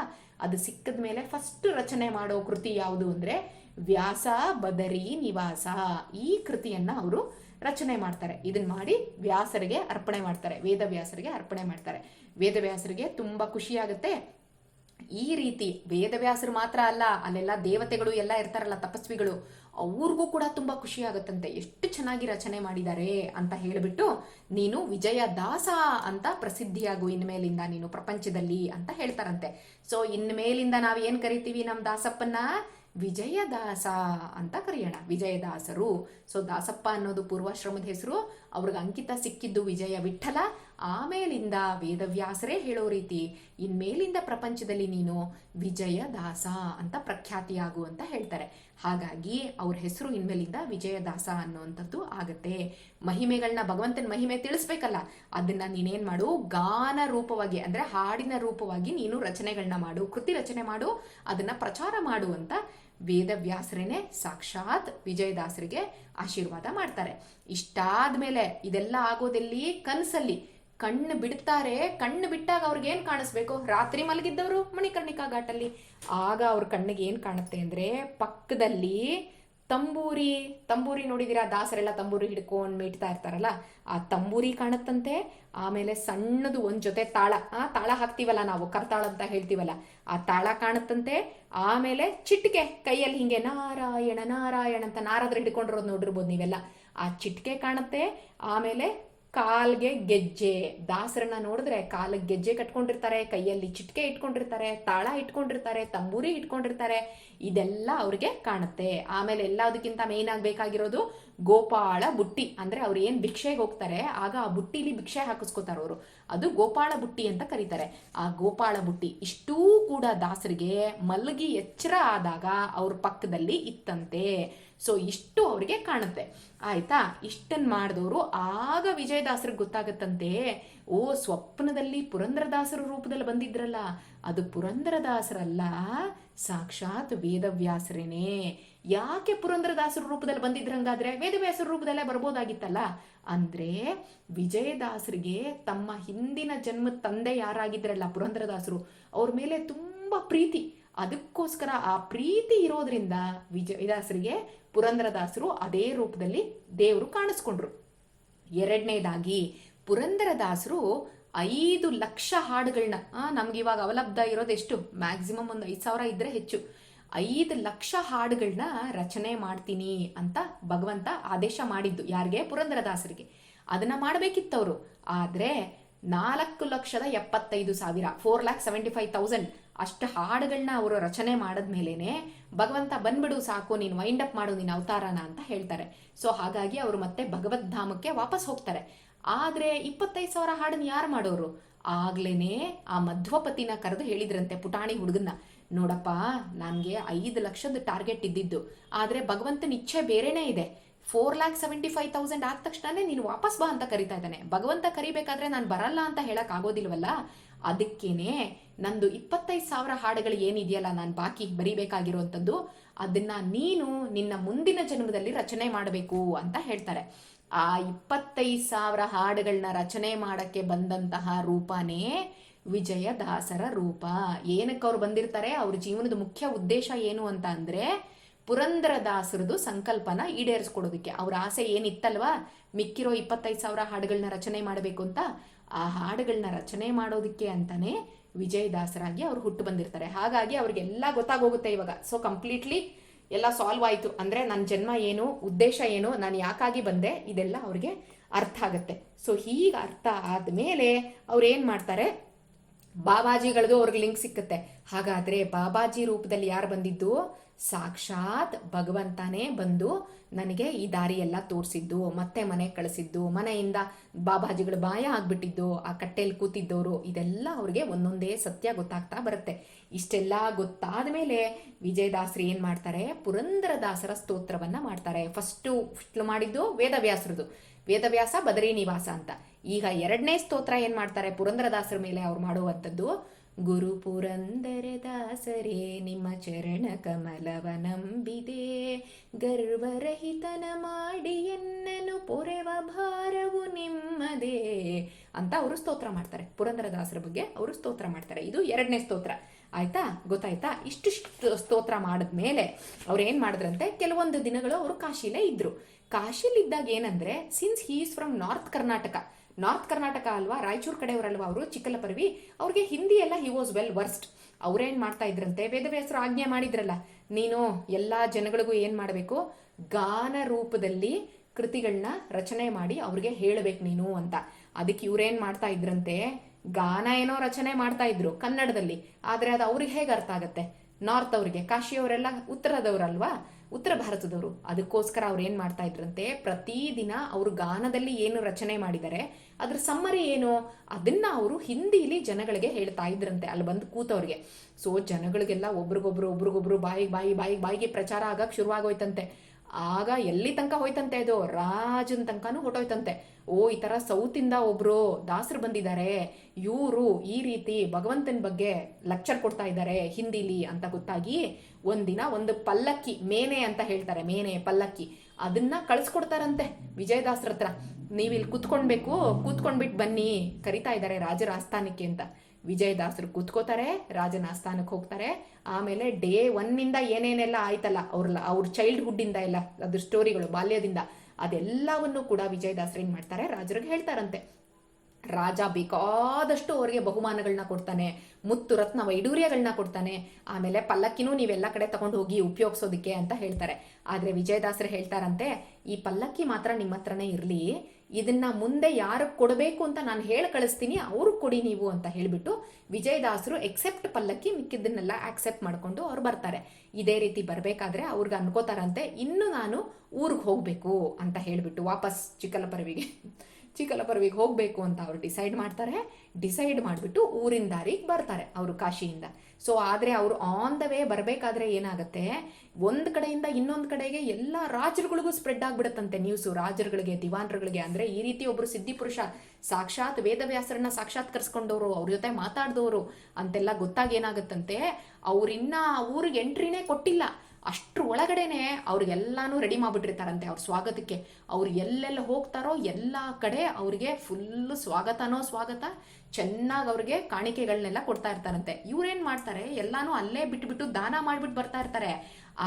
S1: ಅದು ಸಿಕ್ಕದ ಮೇಲೆ ಫಸ್ಟ್ ರಚನೆ ಮಾಡೋ ಕೃತಿ ಯಾವುದು ಅಂದ್ರೆ, ವ್ಯಾಸ ಬದರಿ ನಿವಾಸ ಈ ಕೃತಿಯನ್ನ ಅವರು ರಚನೆ ಮಾಡ್ತಾರೆ. ಇದನ್ನ ಮಾಡಿ ವ್ಯಾಸರಿಗೆ ಅರ್ಪಣೆ ಮಾಡ್ತಾರೆ, ವೇದವ್ಯಾಸರಿಗೆ ಅರ್ಪಣೆ ಮಾಡ್ತಾರೆ. ವೇದವ್ಯಾಸರಿಗೆ ತುಂಬಾ ಖುಷಿ ಆಗುತ್ತೆ. ಈ ರೀತಿ ವೇದವ್ಯಾಸರು ಮಾತ್ರ ಅಲ್ಲ, ಅಲ್ಲೆಲ್ಲ ದೇವತೆಗಳು ಎಲ್ಲ ಇರ್ತಾರಲ್ಲ, ತಪಸ್ವಿಗಳು, ಅವ್ರಿಗೂ ಕೂಡ ತುಂಬಾ ಖುಷಿ ಆಗುತ್ತಂತೆ. ಎಷ್ಟು ಚೆನ್ನಾಗಿ ರಚನೆ ಮಾಡಿದ್ದಾರೆ ಅಂತ ಹೇಳಿಬಿಟ್ಟು ನೀನು ವಿಜಯ ದಾಸ ಅಂತ ಪ್ರಸಿದ್ಧಿಯಾಗು ಇನ್ಮೇಲಿಂದ ನೀನು ಪ್ರಪಂಚದಲ್ಲಿ ಅಂತ ಹೇಳ್ತಾರಂತೆ. ಸೊ ಇನ್ಮೇಲಿಂದ ನಾವ್ ಏನ್ ಕರಿತೀವಿ ನಮ್ಮ ದಾಸಪ್ಪನ್ನ? ವಿಜಯದಾಸ ಅಂತ ಕರೆಯೋಣ. ವಿಜಯದಾಸರು. ಸೊ ದಾಸಪ್ಪ ಅನ್ನೋದು ಪೂರ್ವಾಶ್ರಮದ ಹೆಸರು. ಅವ್ರಿಗೆ ಅಂಕಿತ ಸಿಕ್ಕಿದ್ದು ವಿಜಯ ವಿಠಲ. ಆಮೇಲಿಂದ ವೇದವ್ಯಾಸರೇ ಹೇಳೋ ರೀತಿ, ಇನ್ಮೇಲಿಂದ ಪ್ರಪಂಚದಲ್ಲಿ ನೀನು ವಿಜಯದಾಸ ಅಂತ ಪ್ರಖ್ಯಾತಿಯಾಗು ಅಂತ ಹೇಳ್ತಾರೆ. ಹಾಗಾಗಿ ಅವ್ರ ಹೆಸರು ಇನ್ಮೇಲಿಂದ ವಿಜಯದಾಸ ಅನ್ನುವಂಥದ್ದು ಆಗತ್ತೆ. ಮಹಿಮೆಗಳನ್ನ ಭಗವಂತನ ಮಹಿಮೆ ತಿಳಿಸ್ಬೇಕಲ್ಲ, ಅದನ್ನ ನೀನೇನ್ ಮಾಡು? ಗಾನ ರೂಪವಾಗಿ, ಅಂದ್ರೆ ಹಾಡಿನ ರೂಪವಾಗಿ ನೀನು ರಚನೆಗಳನ್ನ ಮಾಡು, ಕೃತಿ ರಚನೆ ಮಾಡು, ಅದನ್ನ ಪ್ರಚಾರ ಮಾಡು ಅಂತ ವೇದವ್ಯಾಸರೇನೆ ಸಾಕ್ಷಾತ್ ವಿಜಯದಾಸರಿಗೆ ಆಶೀರ್ವಾದ ಮಾಡ್ತಾರೆ. ಇಷ್ಟಾದ ಮೇಲೆ ಇದೆಲ್ಲ ಆಗೋದೆಲ್ಲಿ? ಕನಸಲ್ಲಿ. ಕಣ್ಣು ಬಿಡ್ತಾರೆ, ಕಣ್ಣು ಬಿಟ್ಟಾಗ ಅವ್ರಿಗೆ ಏನು ಕಾಣಿಸ್ಬೇಕು? ರಾತ್ರಿ ಮಲಗಿದ್ದವರು ಮಣಿಕರ್ಣಿಕಾ ಘಾಟಲ್ಲಿ ಆಗ ಅವ್ರ ಕಣ್ಣಿಗೆ ಏನು ಕಾಣುತ್ತೆ ಅಂದ್ರೆ ಪಕ್ಕದಲ್ಲಿ ತಂಬೂರಿ ತಂಬೂರಿ ನೋಡಿದಿರಾ? ದಾಸರೆಲ್ಲ ತಂಬೂರಿ ಹಿಡ್ಕೊಂಡು ಮೀಟ್ತಾ ಇರ್ತಾರಲ್ಲ, ಆ ತಂಬೂರಿ ಕಾಣುತ್ತಂತೆ, ಆಮೇಲೆ ಸಣ್ಣದು ಒಂದು ಜೊತೆ ತಾಳ. ಆ ತಾಳ ಹಾಕ್ತಿವಲ್ಲ ನಾವು, ಕರ್ತಾಳ ಅಂತ ಹೇಳ್ತೀವಲ್ಲ, ಆ ತಾಳ ಕಾಣುತ್ತಂತೆ, ಆಮೇಲೆ ಚಿಟ್ಕೆ, ಕೈಯಲ್ಲಿ ಹಿಂಗೆ ನಾರಾಯಣ ನಾರಾಯಣ ಅಂತ ನಾರಾದ್ರೆ ಹಿಡ್ಕೊಂಡಿರೋದು ನೋಡಿರ್ಬೋದು ನೀವೆಲ್ಲ. ಆ ಚಿಟ್ಕೆ ಕಾಣುತ್ತೆ, ಆಮೇಲೆ ಕಾಲ್ಗೆ ಗೆಜ್ಜೆ. ದಾಸರನ್ನ ನೋಡಿದ್ರೆ ಕಾಲಿಗೆ ಗೆಜ್ಜೆ ಕಟ್ಕೊಂಡಿರ್ತಾರೆ, ಕೈಯಲ್ಲಿ ಚಿಟ್ಕೆ ಇಟ್ಕೊಂಡಿರ್ತಾರೆ, ತಾಳ ಇಟ್ಕೊಂಡಿರ್ತಾರೆ, ತಂಬೂರಿ ಇಟ್ಕೊಂಡಿರ್ತಾರೆ. ಇದೆಲ್ಲ ಅವ್ರಿಗೆ ಕಾಣುತ್ತೆ. ಆಮೇಲೆ ಎಲ್ಲದಕ್ಕಿಂತ ಮೇನ್ ಆಗ್ಬೇಕಾಗಿರೋದು ಗೋಪಾಳ ಬುಟ್ಟಿ. ಅಂದ್ರೆ ಅವ್ರು ಏನ್ ಭಿಕ್ಷೆಗೆ ಹೋಗ್ತಾರೆ, ಆಗ ಆ ಬುಟ್ಟಿಲಿ ಭಿಕ್ಷೆ ಹಾಕಿಸ್ಕೋತಾರ ಅವರು. ಅದು ಗೋಪಾಳ ಬುಟ್ಟಿ ಅಂತ ಕರೀತಾರೆ. ಆ ಗೋಪಾಳ ಬುಟ್ಟಿ ಇಷ್ಟೂ ಕೂಡ ದಾಸರಿಗೆ ಮಲಗಿ ಎಚ್ಚರ ಆದಾಗ ಅವ್ರ ಪಕ್ಕದಲ್ಲಿ ಇತ್ತಂತೆ. ಸೊ ಇಷ್ಟು ಅವ್ರಿಗೆ ಕಾಣುತ್ತೆ. ಆಯ್ತಾ? ಇಷ್ಟನ್ ಮಾಡಿದವರು ಆಗ ವಿಜಯದಾಸರಿಗೆ ಗೊತ್ತಾಗತ್ತಂತೆ, ಓ, ಸ್ವಪ್ನದಲ್ಲಿ ಪುರಂದರದಾಸರ ರೂಪದಲ್ಲಿ ಬಂದಿದ್ರಲ್ಲ, ಅದು ಪುರಂದರದಾಸರಲ್ಲ, ಸಾಕ್ಷಾತ್ ವೇದವ್ಯಾಸರೇನೇ. ಯಾಕೆ ಪುರಂದರದಾಸರ ರೂಪದಲ್ಲಿ ಬಂದಿದ್ರಂಗಾದ್ರೆ, ವೇದವ್ಯಾಸರ ರೂಪದಲ್ಲೇ ಬರ್ಬೋದಾಗಿತ್ತಲ್ಲ? ಅಂದ್ರೆ ವಿಜಯದಾಸರಿಗೆ ತಮ್ಮ ಹಿಂದಿನ ಜನ್ಮ ತಂದೆ ಯಾರಾಗಿದ್ರಲ್ಲ ಪುರಂದರದಾಸರು, ಅವ್ರ ಮೇಲೆ ತುಂಬಾ ಪ್ರೀತಿ. ಅದಕ್ಕೋಸ್ಕರ ಆ ಪ್ರೀತಿ ಇರೋದ್ರಿಂದ ವಿಜಯದಾಸರಿಗೆ ಪುರಂದರದಾಸರು ಅದೇ ರೂಪದಲ್ಲಿ ದೇವರು ಕಾಣಿಸ್ಕೊಂಡ್ರು. ಎರಡನೇದಾಗಿ, ಪುರಂದರದಾಸರು ಐದು ಲಕ್ಷ ಹಾಡುಗಳನ್ನ ನಮ್ಗೆ ಇವಾಗ ಅವಲಬ್ಧ ಇರೋದು ಎಷ್ಟು? ಮ್ಯಾಕ್ಸಿಮಮ್ ಒಂದು ಐದು ಸಾವಿರ ಇದ್ರೆ ಹೆಚ್ಚು. ಐದು ಲಕ್ಷ ಹಾಡುಗಳನ್ನ ರಚನೆ ಮಾಡ್ತೀನಿ ಅಂತ ಭಗವಂತ ಆದೇಶ ಮಾಡಿದ್ದು ಯಾರಿಗೆ? ಪುರಂದರದಾಸರಿಗೆ. ಅದನ್ನ ಮಾಡಬೇಕಿತ್ತವರು. ಆದರೆ ನಾಲ್ಕು ಲಕ್ಷದ ಎಪ್ಪತ್ತೈದು ಸಾವಿರ four lakh seventy five thousand ಅಷ್ಟು ಹಾಡುಗಳನ್ನ ಅವರು ರಚನೆ ಮಾಡಿದ್ಮೇಲೇನೆ ಭಗವಂತ ಬಂದ್ಬಿಡು ಸಾಕು, ನೀನು ವೈಂಡ್ ಅಪ್ ಮಾಡು, ನೀನು ಅವತಾರನ ಅಂತ ಹೇಳ್ತಾರೆ. ಸೊ ಹಾಗಾಗಿ ಅವರು ಮತ್ತೆ ಭಗವದ್ಧಾಮಕ್ಕೆ ವಾಪಸ್ ಹೋಗ್ತಾರೆ. ಆದ್ರೆ ಇಪ್ಪತ್ತೈದು ಸಾವಿರ ಹಾಡನ್ನ ಯಾರು ಮಾಡೋರು? ಆಗ್ಲೇನೆ ಆ ಮಧ್ವಪತಿನ ಕರೆದು ಹೇಳಿದ್ರಂತೆ ಪುಟಾಣಿ ಹುಡುಗನ್ನ. ನೋಡಪ್ಪ, ನನಗೆ ಐದು ಲಕ್ಷದ ಟಾರ್ಗೆಟ್ ಇದ್ದಿದ್ದು. ಆದ್ರೆ ಭಗವಂತನ ಇಚ್ಛೆ ಬೇರೆನೇ ಇದೆ. Four lakh seventy five thousand ಆದ ತಕ್ಷಣನೇ ನೀನು ವಾಪಸ್ ಬಾ ಅಂತ ಕರಿತಾ ಇದ್ದಾನೆ. ಭಗವಂತ ಕರಿಬೇಕಾದ್ರೆ ನಾನು ಬರಲ್ಲ ಅಂತ ಹೇಳಕ್ ಆಗೋದಿಲ್ವಲ್ಲ? ಅದಕ್ಕೇನೆ ನಂದು ಇಪ್ಪತ್ತೈದು ಸಾವಿರ ಹಾಡುಗಳು ಏನಿದೆಯಲ್ಲ ನಾನು ಬಾಕಿ ಬರಿಬೇಕಾಗಿರುವಂಥದ್ದು ಅದನ್ನ ನೀನು ನಿನ್ನ ಮುಂದಿನ ಜನ್ಮದಲ್ಲಿ ರಚನೆ ಮಾಡಬೇಕು ಅಂತ ಹೇಳ್ತಾರೆ. ಆ ಇಪ್ಪತ್ತೈದು ಸಾವಿರ ಹಾಡುಗಳನ್ನ ರಚನೆ ಮಾಡಕ್ಕೆ ಬಂದಂತಹ ರೂಪನೇ ವಿಜಯದಾಸರ ರೂಪ. ಏನಕ್ಕೆ ಅವ್ರು ಬಂದಿರ್ತಾರೆ? ಅವ್ರ ಜೀವನದ ಮುಖ್ಯ ಉದ್ದೇಶ ಏನು ಅಂತ ಅಂದ್ರೆ ಪುರಂದರದಾಸರದು ಸಂಕಲ್ಪನ ಈಡೇರಿಸ್ಕೊಡೋದಕ್ಕೆ. ಅವ್ರ ಆಸೆ ಏನಿತ್ತಲ್ವಾ? ಮಿಕ್ಕಿರೋ ಇಪ್ಪತ್ತೈದು ಸಾವಿರ ಹಾಡುಗಳನ್ನ ರಚನೆ ಮಾಡಬೇಕು ಅಂತ ಆ ಹಾಡುಗಳನ್ನ ರಚನೆ ಮಾಡೋದಕ್ಕೆ ಅಂತಾನೆ ವಿಜಯದಾಸರಾಗಿ ಅವ್ರು ಹುಟ್ಟು ಬಂದಿರ್ತಾರೆ. ಹಾಗಾಗಿ ಅವ್ರಿಗೆಲ್ಲ ಗೊತ್ತಾಗೋಗುತ್ತೆ ಇವಾಗ. ಸೊ ಕಂಪ್ಲೀಟ್ಲಿ ಎಲ್ಲ ಸಾಲ್ವ್ ಆಯಿತು. ಅಂದರೆ ನನ್ನ ಜನ್ಮ ಏನು, ಉದ್ದೇಶ ಏನು, ನಾನು ಯಾಕಾಗಿ ಬಂದೆ, ಇದೆಲ್ಲ ಅವ್ರಿಗೆ ಅರ್ಥ ಆಗುತ್ತೆ. ಸೊ ಹೀಗೆ ಅರ್ಥ ಆದಮೇಲೆ ಅವ್ರು ಏನು ಮಾಡ್ತಾರೆ? ಬಾಬಾಜಿಗಳಿಗೂ ಅವ್ರಿಗೆ ಲಿಂಕ್ ಸಿಕ್ಕುತ್ತೆ. ಹಾಗಾದ್ರೆ ಬಾಬಾಜಿ ರೂಪದಲ್ಲಿ ಯಾರು ಬಂದಿದ್ದು? ಸಾಕ್ಷಾತ್ ಭಗವಂತನೇ ಬಂದು ನನಗೆ ಈ ದಾರಿ ಎಲ್ಲ ತೋರಿಸಿದ್ದು, ಮತ್ತೆ ಮನೆಗೆ ಕಳಿಸಿದ್ದು, ಮನೆಯಿಂದ ಬಾಬಾಜಿಗಳು ಬಾಯ ಆಗ್ಬಿಟ್ಟಿದ್ದು, ಆ ಕಟ್ಟೆಯಲ್ಲಿ ಕೂತಿದ್ದವರು ಇದೆಲ್ಲ ಅವ್ರಿಗೆ ಒಂದೊಂದೇ ಸತ್ಯ ಗೊತ್ತಾಗ್ತಾ ಬರುತ್ತೆ. ಇಷ್ಟೆಲ್ಲ ಗೊತ್ತಾದ ಮೇಲೆ ವಿಜಯದಾಸರು ಏನು ಮಾಡ್ತಾರೆ? ಪುರಂದರದಾಸರ ಸ್ತೋತ್ರವನ್ನ ಮಾಡ್ತಾರೆ. ಫಸ್ಟು ಮಾಡಿದ್ದು ವೇದವ್ಯಾಸರದು. ವೇದವ್ಯಾಸ ಬದರಿ ನಿವಾಸ ಅಂತ. ಈಗ ಎರಡನೇ ಸ್ತೋತ್ರ ಏನು ಮಾಡ್ತಾರೆ? ಪುರಂದರದಾಸರ ಮೇಲೆ ಅವ್ರು ಮಾಡುವಂಥದ್ದು ಗುರು ಪುರಂದರ ದಾಸರೇ, ನಿಮ್ಮ ಚರಣ ಕಮಲವ ನಂಬಿದೆ. ಗರ್ವರಹಿತನ ಮಾಡಿ ಎನ್ನನು ಪೊರೆವ ಭಾರವು ನಿಮ್ಮದೇ. ಅಂತ ಅವರು ಸ್ತೋತ್ರ ಮಾಡ್ತಾರೆ. ಪುರಂದರದಾಸರ ಬಗ್ಗೆ ಅವರು ಸ್ತೋತ್ರ ಮಾಡ್ತಾರೆ. ಇದು ಎರಡನೇ ಸ್ತೋತ್ರ. ಆಯ್ತಾ? ಗೊತ್ತಾಯ್ತಾ? ಇಷ್ಟು ಸ್ತೋತ್ರ ಮಾಡಿದ್ಮೇಲೆ ಅವ್ರು ಏನ್ ಮಾಡಿದ್ರಂತೆ? ಕೆಲವೊಂದು ದಿನಗಳು ಅವರು ಕಾಶಿಲೇ ಇದ್ದರು ಕಾಶಿಲಿದ್ದಾಗ ಏನಂದ್ರೆ since he is from north Karnataka north Karnataka ಅಲ್ವಾ, ರಾಯಚೂರು ಕಡೆಯವರಲ್ವಾ ಅವರು, ಚಿಕ್ಕಲಪರ್ವಿ, ಅವ್ರಿಗೆ ಹಿಂದಿ ಎಲ್ಲ ಹಿ ವಾಸ್ ವೆಲ್ ವರ್ಸ್ಟ್ ಅವ್ರೇನ್ ಮಾಡ್ತಾ ಇದ್ರಂತೆ? ವೇದವ್ಯಾಸರು ಆಜ್ಞೆ ಮಾಡಿದ್ರಲ್ಲ, ನೀನು ಎಲ್ಲಾ ಜನಗಳಿಗೂ ಏನ್ ಮಾಡಬೇಕು? ಗಾನ ರೂಪದಲ್ಲಿ ಕೃತಿಗಳನ್ನ ರಚನೆ ಮಾಡಿ ಅವ್ರಿಗೆ ಹೇಳಬೇಕು ನೀನು ಅಂತ. ಅದಕ್ಕೆ ಇವ್ರೇನ್ ಮಾಡ್ತಾ ಇದ್ರಂತೆ? ಗಾನ ಏನೋ ರಚನೆ ಮಾಡ್ತಾ ಇದ್ರು ಕನ್ನಡದಲ್ಲಿ, ಆದ್ರೆ ಅದು ಅವ್ರಿಗೆ ಹೇಗೆ ಅರ್ಥ ಆಗತ್ತೆ? ನಾರ್ತ್ ಅವ್ರಿಗೆ, ಕಾಶಿಯವರೆಲ್ಲ ಉತ್ತರದವ್ರಲ್ವಾ? ಉತ್ತರ ಭಾರತದವರು. ಅದಕ್ಕೋಸ್ಕರ ಅವ್ರು ಏನು ಮಾಡ್ತಾ ಇದ್ರಂತೆ ಪ್ರತಿದಿನ ಅವರು ಗಾನದಲ್ಲಿ ಏನು ರಚನೆ ಮಾಡಿದ್ದಾರೆ, ಅದ್ರ ಸಮ್ಮರಿ ಏನು, ಅದನ್ನ ಅವರು ಹಿಂದಿಲಿ ಜನಗಳಿಗೆ ಹೇಳ್ತಾ ಇದ್ರಂತೆ. ಅಲ್ಲಿ ಬಂದು ಕೂತವ್ರಿಗೆ. ಸೊ ಜನಗಳಿಗೆಲ್ಲ ಒಬ್ರಿಗೊಬ್ರು ಒಬ್ರಿಗೊಬ್ರು ಬಾಯಿಗೆ ಬಾಯಿ ಬಾಯಿ ಬಾಯಿಗೆ ಪ್ರಚಾರ ಆಗಕ್ ಶುರುವಾಗೋಯ್ತಂತೆ. ಆಗ ಎಲ್ಲಿ ತನಕ ಹೋಯ್ತಂತೆ ಅದು? ರಾಜನ್ ತನಕನೂ ಹೊಟ್ಟೋಯ್ತಂತೆ ಓ, ಈ ಸೌತ್ ಇಂದ ಒಬ್ರು ದಾಸರು ಬಂದಿದ್ದಾರೆ. ಇವರು ಈ ರೀತಿ ಭಗವಂತನ ಬಗ್ಗೆ ಲೆಕ್ಚರ್ ಕೊಡ್ತಾ ಇದ್ದಾರೆ ಹಿಂದಿಲಿ ಅಂತ ಗೊತ್ತಾಗಿ ಒಂದಿನ ಒಂದು ಪಲ್ಲಕ್ಕಿ, ಮೇನೆ ಅಂತ ಹೇಳ್ತಾರೆ, ಮೇನೆ, ಪಲ್ಲಕ್ಕಿ. ಅದನ್ನ ಕಳಿಸ್ಕೊಡ್ತಾರಂತೆ ವಿಜಯದಾಸ್ರ ಹತ್ರ. ನೀವಿಲ್ಲಿ ಕುತ್ಕೊಳ್ಬೇಕು ಕೂತ್ಕೊಂಡ್ಬಿಟ್ಟು ಬನ್ನಿ, ಕರಿತಾ ಇದ್ದಾರೆ ರಾಜರ ಆಸ್ಥಾನಕ್ಕೆ ಅಂತ. ವಿಜಯದಾಸರು ಕೂತ್ಕೋತಾರೆ, ರಾಜನ ಆಸ್ಥಾನಕ್ಕೆ ಹೋಗ್ತಾರೆ. ಆಮೇಲೆ ಡೇ ಒನ್ನಿಂದ ಏನೇನೆಲ್ಲ ಆಯ್ತಲ್ಲ ಅವ್ರ ಅವ್ರ ಚೈಲ್ಡ್ಹುಡ್ ಇಂದ ಎಲ್ಲ, ಅದ್ರ ಸ್ಟೋರಿಗಳು ಬಾಲ್ಯದಿಂದ, ಅದೆಲ್ಲವನ್ನು ಕೂಡ ವಿಜಯದಾಸರು ಏನ್ ಮಾಡ್ತಾರೆ, ರಾಜರಿಗೆ ಹೇಳ್ತಾರಂತೆ. ರಾಜ ಬೇಕಾದಷ್ಟು ಅವರಿಗೆ ಬಹುಮಾನಗಳನ್ನ ಕೊಡ್ತಾನೆ, ಮುತ್ತು ರತ್ನ ವೈಡೂರ್ಯಗಳನ್ನ ಕೊಡ್ತಾನೆ, ಆಮೇಲೆ ಪಲ್ಲಕ್ಕಿನೂ ನೀವೆಲ್ಲ ಕಡೆ ತಗೊಂಡು ಹೋಗಿ ಉಪಯೋಗಿಸೋದಕ್ಕೆ ಅಂತ ಹೇಳ್ತಾರೆ. ಆದರೆ ವಿಜಯದಾಸರು ಹೇಳ್ತಾರಂತೆ, ಈ ಪಲ್ಲಕ್ಕಿ ಮಾತ್ರ ನಿಮ್ಮ ಹತ್ರನೇ ಇರಲಿ ಇದನ್ನ ಮುಂದೆ ಯಾರು ಕೊಡಬೇಕು ಅಂತ ನಾನು ಹೇಳಿ ಕಳಿಸ್ತೀನಿ, ಅವರು ಕೊಡಿ ನೀವು ಅಂತ ಹೇಳಿಬಿಟ್ಟು ವಿಜಯದಾಸರು ಎಕ್ಸೆಪ್ಟ್ ಪಲ್ಲಕ್ಕಿ ಮಿಕ್ಕಿದ್ದನ್ನೆಲ್ಲ ಆಕ್ಸೆಪ್ಟ್ ಮಾಡ್ಕೊಂಡು ಅವ್ರು ಬರ್ತಾರೆ. ಇದೇ ರೀತಿ ಬರಬೇಕಾದ್ರೆ ಅವ್ರಿಗೆ ಅನ್ಕೋತಾರಂತೆ, ಇನ್ನು ನಾನು ಊರಿಗೆ ಹೋಗಬೇಕು ಅಂತ ಹೇಳಿಬಿಟ್ಟು ವಾಪಸ್ ಚಿಕ್ಕಲಪರವಿಗೆ. ಚಿಕ್ಕಲಪರವಿಗೆ ಹೋಗಬೇಕು ಅಂತ ಅವ್ರು ಡಿಸೈಡ್ ಮಾಡ್ತಾರೆ. ಡಿಸೈಡ್ ಮಾಡಿಬಿಟ್ಟು ಊರಿನ ದಾರಿಗೆ ಬರ್ತಾರೆ ಅವರು ಕಾಶಿಯಿಂದ. ಸೊ ಆದರೆ ಅವರು ಆನ್ ದ ವೇ ಬರಬೇಕಾದ್ರೆ ಏನಾಗುತ್ತೆ? ಒಂದು ಕಡೆಯಿಂದ ಇನ್ನೊಂದು ಕಡೆಗೆ ಎಲ್ಲ ರಾಜರುಗಳಿಗೂ ಸ್ಪ್ರೆಡ್ ಆಗ್ಬಿಡುತ್ತಂತೆ ನ್ಯೂಸು ರಾಜರುಗಳಿಗೆ, ದಿವಾನರುಗಳಿಗೆ ಅಂದರೆ ಈ ರೀತಿ ಒಬ್ಬರು ಸಿದ್ಧಿ ಪುರುಷ, ಸಾಕ್ಷಾತ್ ವೇದವ್ಯಾಸರನ್ನ ಸಾಕ್ಷಾತ್ಕರಿಸ್ಕೊಂಡವರು, ಅವ್ರ ಜೊತೆ ಮಾತಾಡಿದವರು ಅಂತೆಲ್ಲ ಗೊತ್ತಾಗಿ ಏನಾಗುತ್ತಂತೆ? ಅವರಿನ್ನ ಊರಿಗೆ ಎಂಟ್ರಿನೇ ಕೊಟ್ಟಿಲ್ಲ. ಅಷ್ಟ್ರ ಒಳಗಡೆನೆ ಅವ್ರಿಗೆಲ್ಲಾನು ರೆಡಿ ಮಾಡ್ಬಿಟ್ಟಿರ್ತಾರಂತೆ ಅವ್ರ ಸ್ವಾಗತಕ್ಕೆ. ಅವ್ರು ಎಲ್ಲೆಲ್ಲ ಹೋಗ್ತಾರೋ ಎಲ್ಲ ಕಡೆ ಅವ್ರಿಗೆ ಫುಲ್ ಸ್ವಾಗತನೋ ಸ್ವಾಗತ. ಚೆನ್ನಾಗಿ ಅವ್ರಿಗೆ ಕಾಣಿಕೆಗಳನ್ನೆಲ್ಲ ಕೊಡ್ತಾ ಇರ್ತಾರಂತೆ. ಇವ್ರೇನ್ ಮಾಡ್ತಾರೆ? ಎಲ್ಲಾನು ಅಲ್ಲೇ ಬಿಟ್ಬಿಟ್ಟು ದಾನ ಮಾಡ್ಬಿಟ್ಟು ಬರ್ತಾ ಇರ್ತಾರೆ.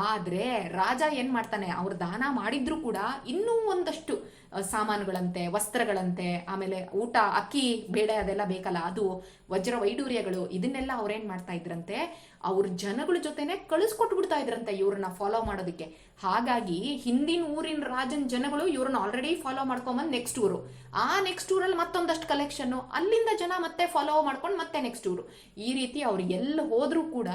S1: ಆದ್ರೆ ರಾಜ ಏನ್ ಮಾಡ್ತಾನೆ? ಅವ್ರು ದಾನ ಮಾಡಿದ್ರು ಕೂಡ ಇನ್ನೂ ಒಂದಷ್ಟು ಸಾಮಾನುಗಳಂತೆ, ವಸ್ತ್ರಗಳಂತೆ, ಆಮೇಲೆ ಊಟ, ಅಕ್ಕಿ, ಬೇಳೆ ಅದೆಲ್ಲ ಬೇಕಲ್ಲ, ಅದು ವಜ್ರ ವೈಡೂರ್ಯಗಳು, ಇದನ್ನೆಲ್ಲ ಅವ್ರೇನ್ ಮಾಡ್ತಾ ಇದ್ರಂತೆ, ಅವ್ರ ಜನಗಳ ಜೊತೆನೆ ಕಳಿಸ್ಕೊಟ್ಬಿಡ್ತಾ ಇದ್ರಂತೆ ಇವ್ರನ್ನ ಫಾಲೋ ಮಾಡೋದಕ್ಕೆ. ಹಾಗಾಗಿ ಹಿಂದಿನ ಊರಿನ ರಾಜನ ಜನಗಳು ಇವ್ರನ್ನ ಆಲ್ರೆಡಿ ಫಾಲೋ ಮಾಡ್ಕೊಂಬಂದು ನೆಕ್ಸ್ಟ್ ಊರು. ಆ ನೆಕ್ಸ್ಟ್ ಊರಲ್ಲಿ ಮತ್ತೊಂದಷ್ಟು ಕಲೆಕ್ಷನ್ ಅಲ್ಲಿಂದ ಜನ ಮತ್ತೆ ಫಾಲೋ ಮಾಡ್ಕೊಂಡು ಮತ್ತೆ ನೆಕ್ಸ್ಟ್ ಊರು ಈ ರೀತಿ ಅವ್ರು ಎಲ್ಲಿ ಹೋದರೂ ಕೂಡ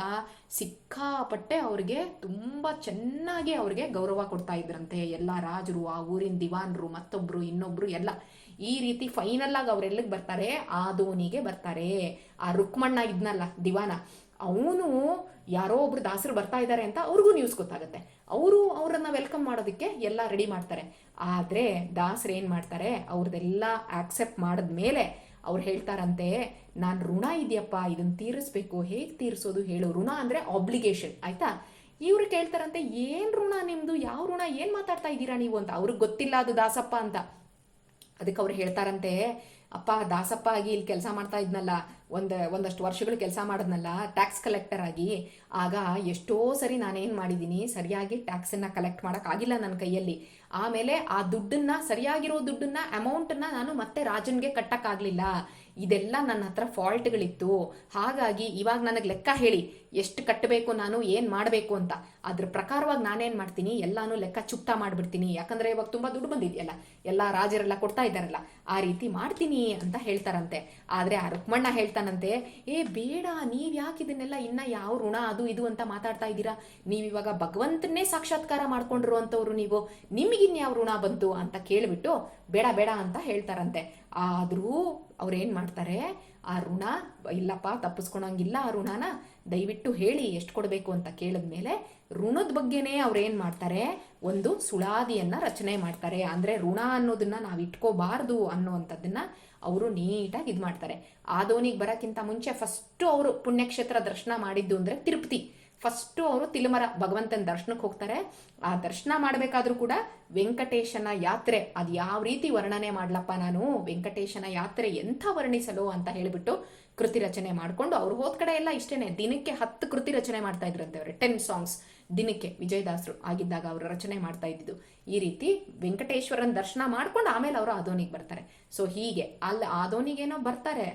S1: ಸಿಕ್ಕಾಪಟ್ಟೆ ಅವ್ರಿಗೆ ತುಂಬ ಚೆನ್ನಾಗಿ ಅವ್ರಿಗೆ ಗೌರವ ಕೊಡ್ತಾ ಇದ್ರಂತೆ. ಎಲ್ಲ ರಾಜರು, ಆ ಊರಿನ ದಿವಾನ್ರು, ಮತ್ತೊಬ್ರು, ಇನ್ನೊಬ್ರು, ಎಲ್ಲ. ಈ ರೀತಿ ಫೈನಲ್ ಆಗಿ ಅವ್ರೆಲ್ಲಿಗೆ ಬರ್ತಾರೆ? ಆ ದೋನಿಗೆ ಬರ್ತಾರೆ. ಆ ರುಕ್ಮಣ್ಣ ಇದ್ನಲ್ಲ, ದಿವಾನ. ಅವನು ಯಾರೋ ಒಬ್ರು ದಾಸರು ಬರ್ತಾ ಇದ್ದಾರೆ ಅಂತ ಅವ್ರಿಗೂ ನ್ಯೂಸ್ ಗೊತ್ತಾಗುತ್ತೆ. ಅವರು ಅವರನ್ನ ವೆಲ್ಕಮ್ ಮಾಡೋದಕ್ಕೆ ಎಲ್ಲ ರೆಡಿ ಮಾಡ್ತಾರೆ. ಆದರೆ ದಾಸರು ಏನು ಮಾಡ್ತಾರೆ? ಅವ್ರದ್ದೆಲ್ಲ ಆಕ್ಸೆಪ್ಟ್ ಮಾಡಿದ್ಮೇಲೆ ಅವ್ರು ಹೇಳ್ತಾರಂತೆ, ನಾನು ಋಣ ಇದೆಯಪ್ಪ ಇದನ್ನ ತೀರಿಸ್ಬೇಕು, ಹೇಗೆ ತೀರಿಸೋದು ಹೇಳು. ಋಣ ಅಂದರೆ ಆಬ್ಲಿಗೇಷನ್ ಆಯ್ತಾ? ಇವ್ರು ಕೇಳ್ತಾರಂತೆ, ಏನು ಋಣ ನಿಮ್ಮದು ಯಾವ ಋಣ? ಏನು ಮಾತಾಡ್ತಾ ಇದ್ದೀರಾ ನೀವು? ಅಂತ. ಅವ್ರಿಗೆ ಗೊತ್ತಿಲ್ಲ ಅದು ದಾಸಪ್ಪ ಅಂತ. ಅದಕ್ಕೆ ಅವ್ರು ಹೇಳ್ತಾರಂತೆ ಅಪ್ಪ, ದಾಸಪ್ಪ ಆಗಿ ಇಲ್ಲಿ ಕೆಲಸ ಮಾಡ್ತಾ ಇದ್ನಲ್ಲ, ಒಂದು, ಒಂದಷ್ಟು ವರ್ಷಗಳು ಕೆಲಸ ಮಾಡಿದ್ನಲ್ಲ ಟ್ಯಾಕ್ಸ್ ಕಲೆಕ್ಟರ್ ಆಗಿ, ಆಗ ಎಷ್ಟೋ ಸರಿ ನಾನೇನು ಮಾಡಿದ್ದೀನಿ ಸರಿಯಾಗಿ ಟ್ಯಾಕ್ಸನ್ನು ಕಲೆಕ್ಟ್ ಮಾಡೋಕ್ಕಾಗಿಲ್ಲ ನನ್ನ ಕೈಯಲ್ಲಿ. ಆಮೇಲೆ ಆ ದುಡ್ಡನ್ನ, ಸರಿಯಾಗಿರೋ ದುಡ್ಡನ್ನ ಅಮೌಂಟನ್ನು ನಾನು ಮತ್ತೆ ರಾಜನ್ಗೆ ಕಟ್ಟಕ್ಕಾಗಲಿಲ್ಲ ಇದೆಲ್ಲ ನನ್ನ ಹತ್ರ ಫಾಲ್ಟ್ಗಳಿತ್ತು ಹಾಗಾಗಿ ಇವಾಗ ನನಗೆ ಲೆಕ್ಕ ಹೇಳಿ, ಎಷ್ಟು ಕಟ್ಟಬೇಕು ನಾನು, ಏನು ಮಾಡಬೇಕು ಅಂತ. ಅದ್ರ ಪ್ರಕಾರವಾಗಿ ನಾನೇನು ಮಾಡ್ತೀನಿ, ಎಲ್ಲಾನು ಲೆಕ್ಕ ಚುಕ್ತಾ ಮಾಡಿಬಿಡ್ತೀನಿ. ಯಾಕಂದರೆ ಇವಾಗ ತುಂಬ ದುಡ್ಡು ಬಂದಿದೆಯಲ್ಲ, ಎಲ್ಲ ರಾಜರೆಲ್ಲ ಕೊಡ್ತಾ ಇದ್ದಾರಲ್ಲ, ಆ ರೀತಿ ಮಾಡ್ತೀನಿ ಅಂತ ಹೇಳ್ತಾರಂತೆ. ಆದರೆ ಆ ರುಕ್ಮಣ್ಣ ಹೇಳ್ತಾನಂತೆ, ಏ, ಬೇಡ, ನೀವು ಯಾಕೆ ಇದನ್ನೆಲ್ಲ ಇನ್ನ ಯಾವ ಋಣ, ಅದು ಇದು ಅಂತ ಮಾತಾಡ್ತಾ ಇದ್ದೀರಾ? ನೀವು ಇವಾಗ ಭಗವಂತನ್ನೇ ಸಾಕ್ಷಾತ್ಕಾರ ಮಾಡ್ಕೊಂಡಿರುವಂಥವ್ರು ನೀವು. ನಿಮಗಿನ್ಯಾವ ಋಣ ಬಂತು? ಅಂತ ಕೇಳಿಬಿಟ್ಟು, ಬೇಡ ಬೇಡ ಅಂತ ಹೇಳ್ತಾರಂತೆ. ಆದರೂ ಅವ್ರೇನು ಮಾಡ್ತಾರೆ, ಆ ಋಣ, ಇಲ್ಲಪ್ಪ ತಪ್ಪಿಸ್ಕೊಳಂಗಿಲ್ಲ ಆ ಋಣನ, ದಯವಿಟ್ಟು ಹೇಳಿ ಎಷ್ಟು ಕೊಡಬೇಕು ಅಂತ ಕೇಳಿದ ಮೇಲೆ ಋಣದ ಬಗ್ಗೆನೇ ಅವ್ರೇನು ಮಾಡ್ತಾರೆ, ಒಂದು ಸುಳಾದಿಯನ್ನು ರಚನೆ ಮಾಡ್ತಾರೆ. ಅಂದರೆ ಋಣ ಅನ್ನೋದನ್ನು ನಾವು ಇಟ್ಕೋಬಾರ್ದು ಅನ್ನೋವಂಥದ್ದನ್ನು ಅವರು ನೀಟಾಗಿ ಇದು ಮಾಡ್ತಾರೆ ಆದೋನಿಗೆ ಬರೋಕ್ಕಿಂತ ಮುಂಚೆ ಫಸ್ಟು ಅವರು ಪುಣ್ಯಕ್ಷೇತ್ರ ದರ್ಶನ ಮಾಡಿದ್ದು ಅಂದರೆ ತಿರುಪತಿ. ಫಸ್ಟು ಅವರು ತಿಲುಮರ ಭಗವಂತನ ದರ್ಶನಕ್ಕೆ ಹೋಗ್ತಾರೆ. ಆ ದರ್ಶನ ಮಾಡಬೇಕಾದ್ರೂ ಕೂಡ ವೆಂಕಟೇಶನ ಯಾತ್ರೆ, ಅದು ಯಾವ ರೀತಿ ವರ್ಣನೆ ಮಾಡ್ಲಪ್ಪ ನಾನು, ವೆಂಕಟೇಶನ ಯಾತ್ರೆ ಎಂಥ ವರ್ಣಿಸಲು ಅಂತ ಹೇಳಿಬಿಟ್ಟು ಕೃತಿ ರಚನೆ ಮಾಡಿಕೊಂಡು ಅವ್ರು ಹೋದ ಕಡೆ ಎಲ್ಲ ಇಷ್ಟೇನೆ. ದಿನಕ್ಕೆ ಹತ್ತು ಕೃತಿ ರಚನೆ ಮಾಡ್ತಾ ಇದ್ರಂತೆ ಅವರು ಟೆನ್ ಸಾಂಗ್ಸ್ ದಿನಕ್ಕೆ ವಿಜಯದಾಸರು ಆಗಿದ್ದಾಗ ಅವರು ರಚನೆ ಮಾಡ್ತಾ ಇದ್ದಿದ್ದು. ಈ ರೀತಿ ವೆಂಕಟೇಶ್ವರನ ದರ್ಶನ ಮಾಡ್ಕೊಂಡು ಆಮೇಲೆ ಅವರು ಆದೋನಿಗೆ ಬರ್ತಾರೆ. ಸೊ ಹೀಗೆ ಅಲ್ಲಿ ಆದೋನಿಗೇನೋ ಬರ್ತಾರೆ.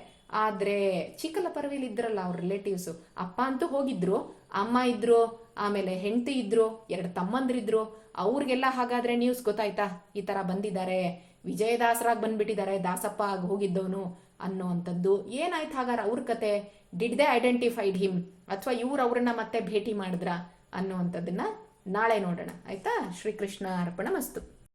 S1: ಆದರೆ ಚಿಕ್ಕಲ ಪರವಿಲ್ ಇದ್ರಲ್ಲ ಅವ್ರ ರಿಲೇಟಿವ್ಸು ಅಪ್ಪ ಅಂತೂ ಹೋಗಿದ್ರು. ಅಮ್ಮ ಇದ್ರು, ಆಮೇಲೆ ಹೆಂಡತಿ ಇದ್ರು, ಎರಡು ತಮ್ಮಂದ್ರಿದ್ರು, ಅವ್ರಿಗೆಲ್ಲ ಹಾಗಾದ್ರೆ ನ್ಯೂಸ್ ಗೊತ್ತಾಯ್ತಾ? ಈ ತರ ಬಂದಿದ್ದಾರೆ. ವಿಜಯದಾಸರಾಗಿ ಬಂದ್ಬಿಟ್ಟಿದ್ದಾರೆ, ದಾಸಪ್ಪ ಆಗಿ ಹೋಗಿದ್ದವನು ಅನ್ನೋ ಅಂಥದ್ದು. ಏನಾಯ್ತು ಹಾಗಾದ್ರೆ ಅವ್ರ ಕತೆ? ಡಿಡ್ ದೇ ಐಡೆಂಟಿಫೈಡ್ ಹಿಮ್ ಅಥವಾ ಇವ್ರು ಅವ್ರನ್ನ ಮತ್ತೆ ಭೇಟಿ ಮಾಡಿದ್ರ ಅನ್ನೋ ಅಂಥದ್ದನ್ನ ನಾಳೆ ನೋಡೋಣ. ಆಯ್ತಾ? ಶ್ರೀಕೃಷ್ಣ ಅರ್ಪಣ ಮಸ್ತು.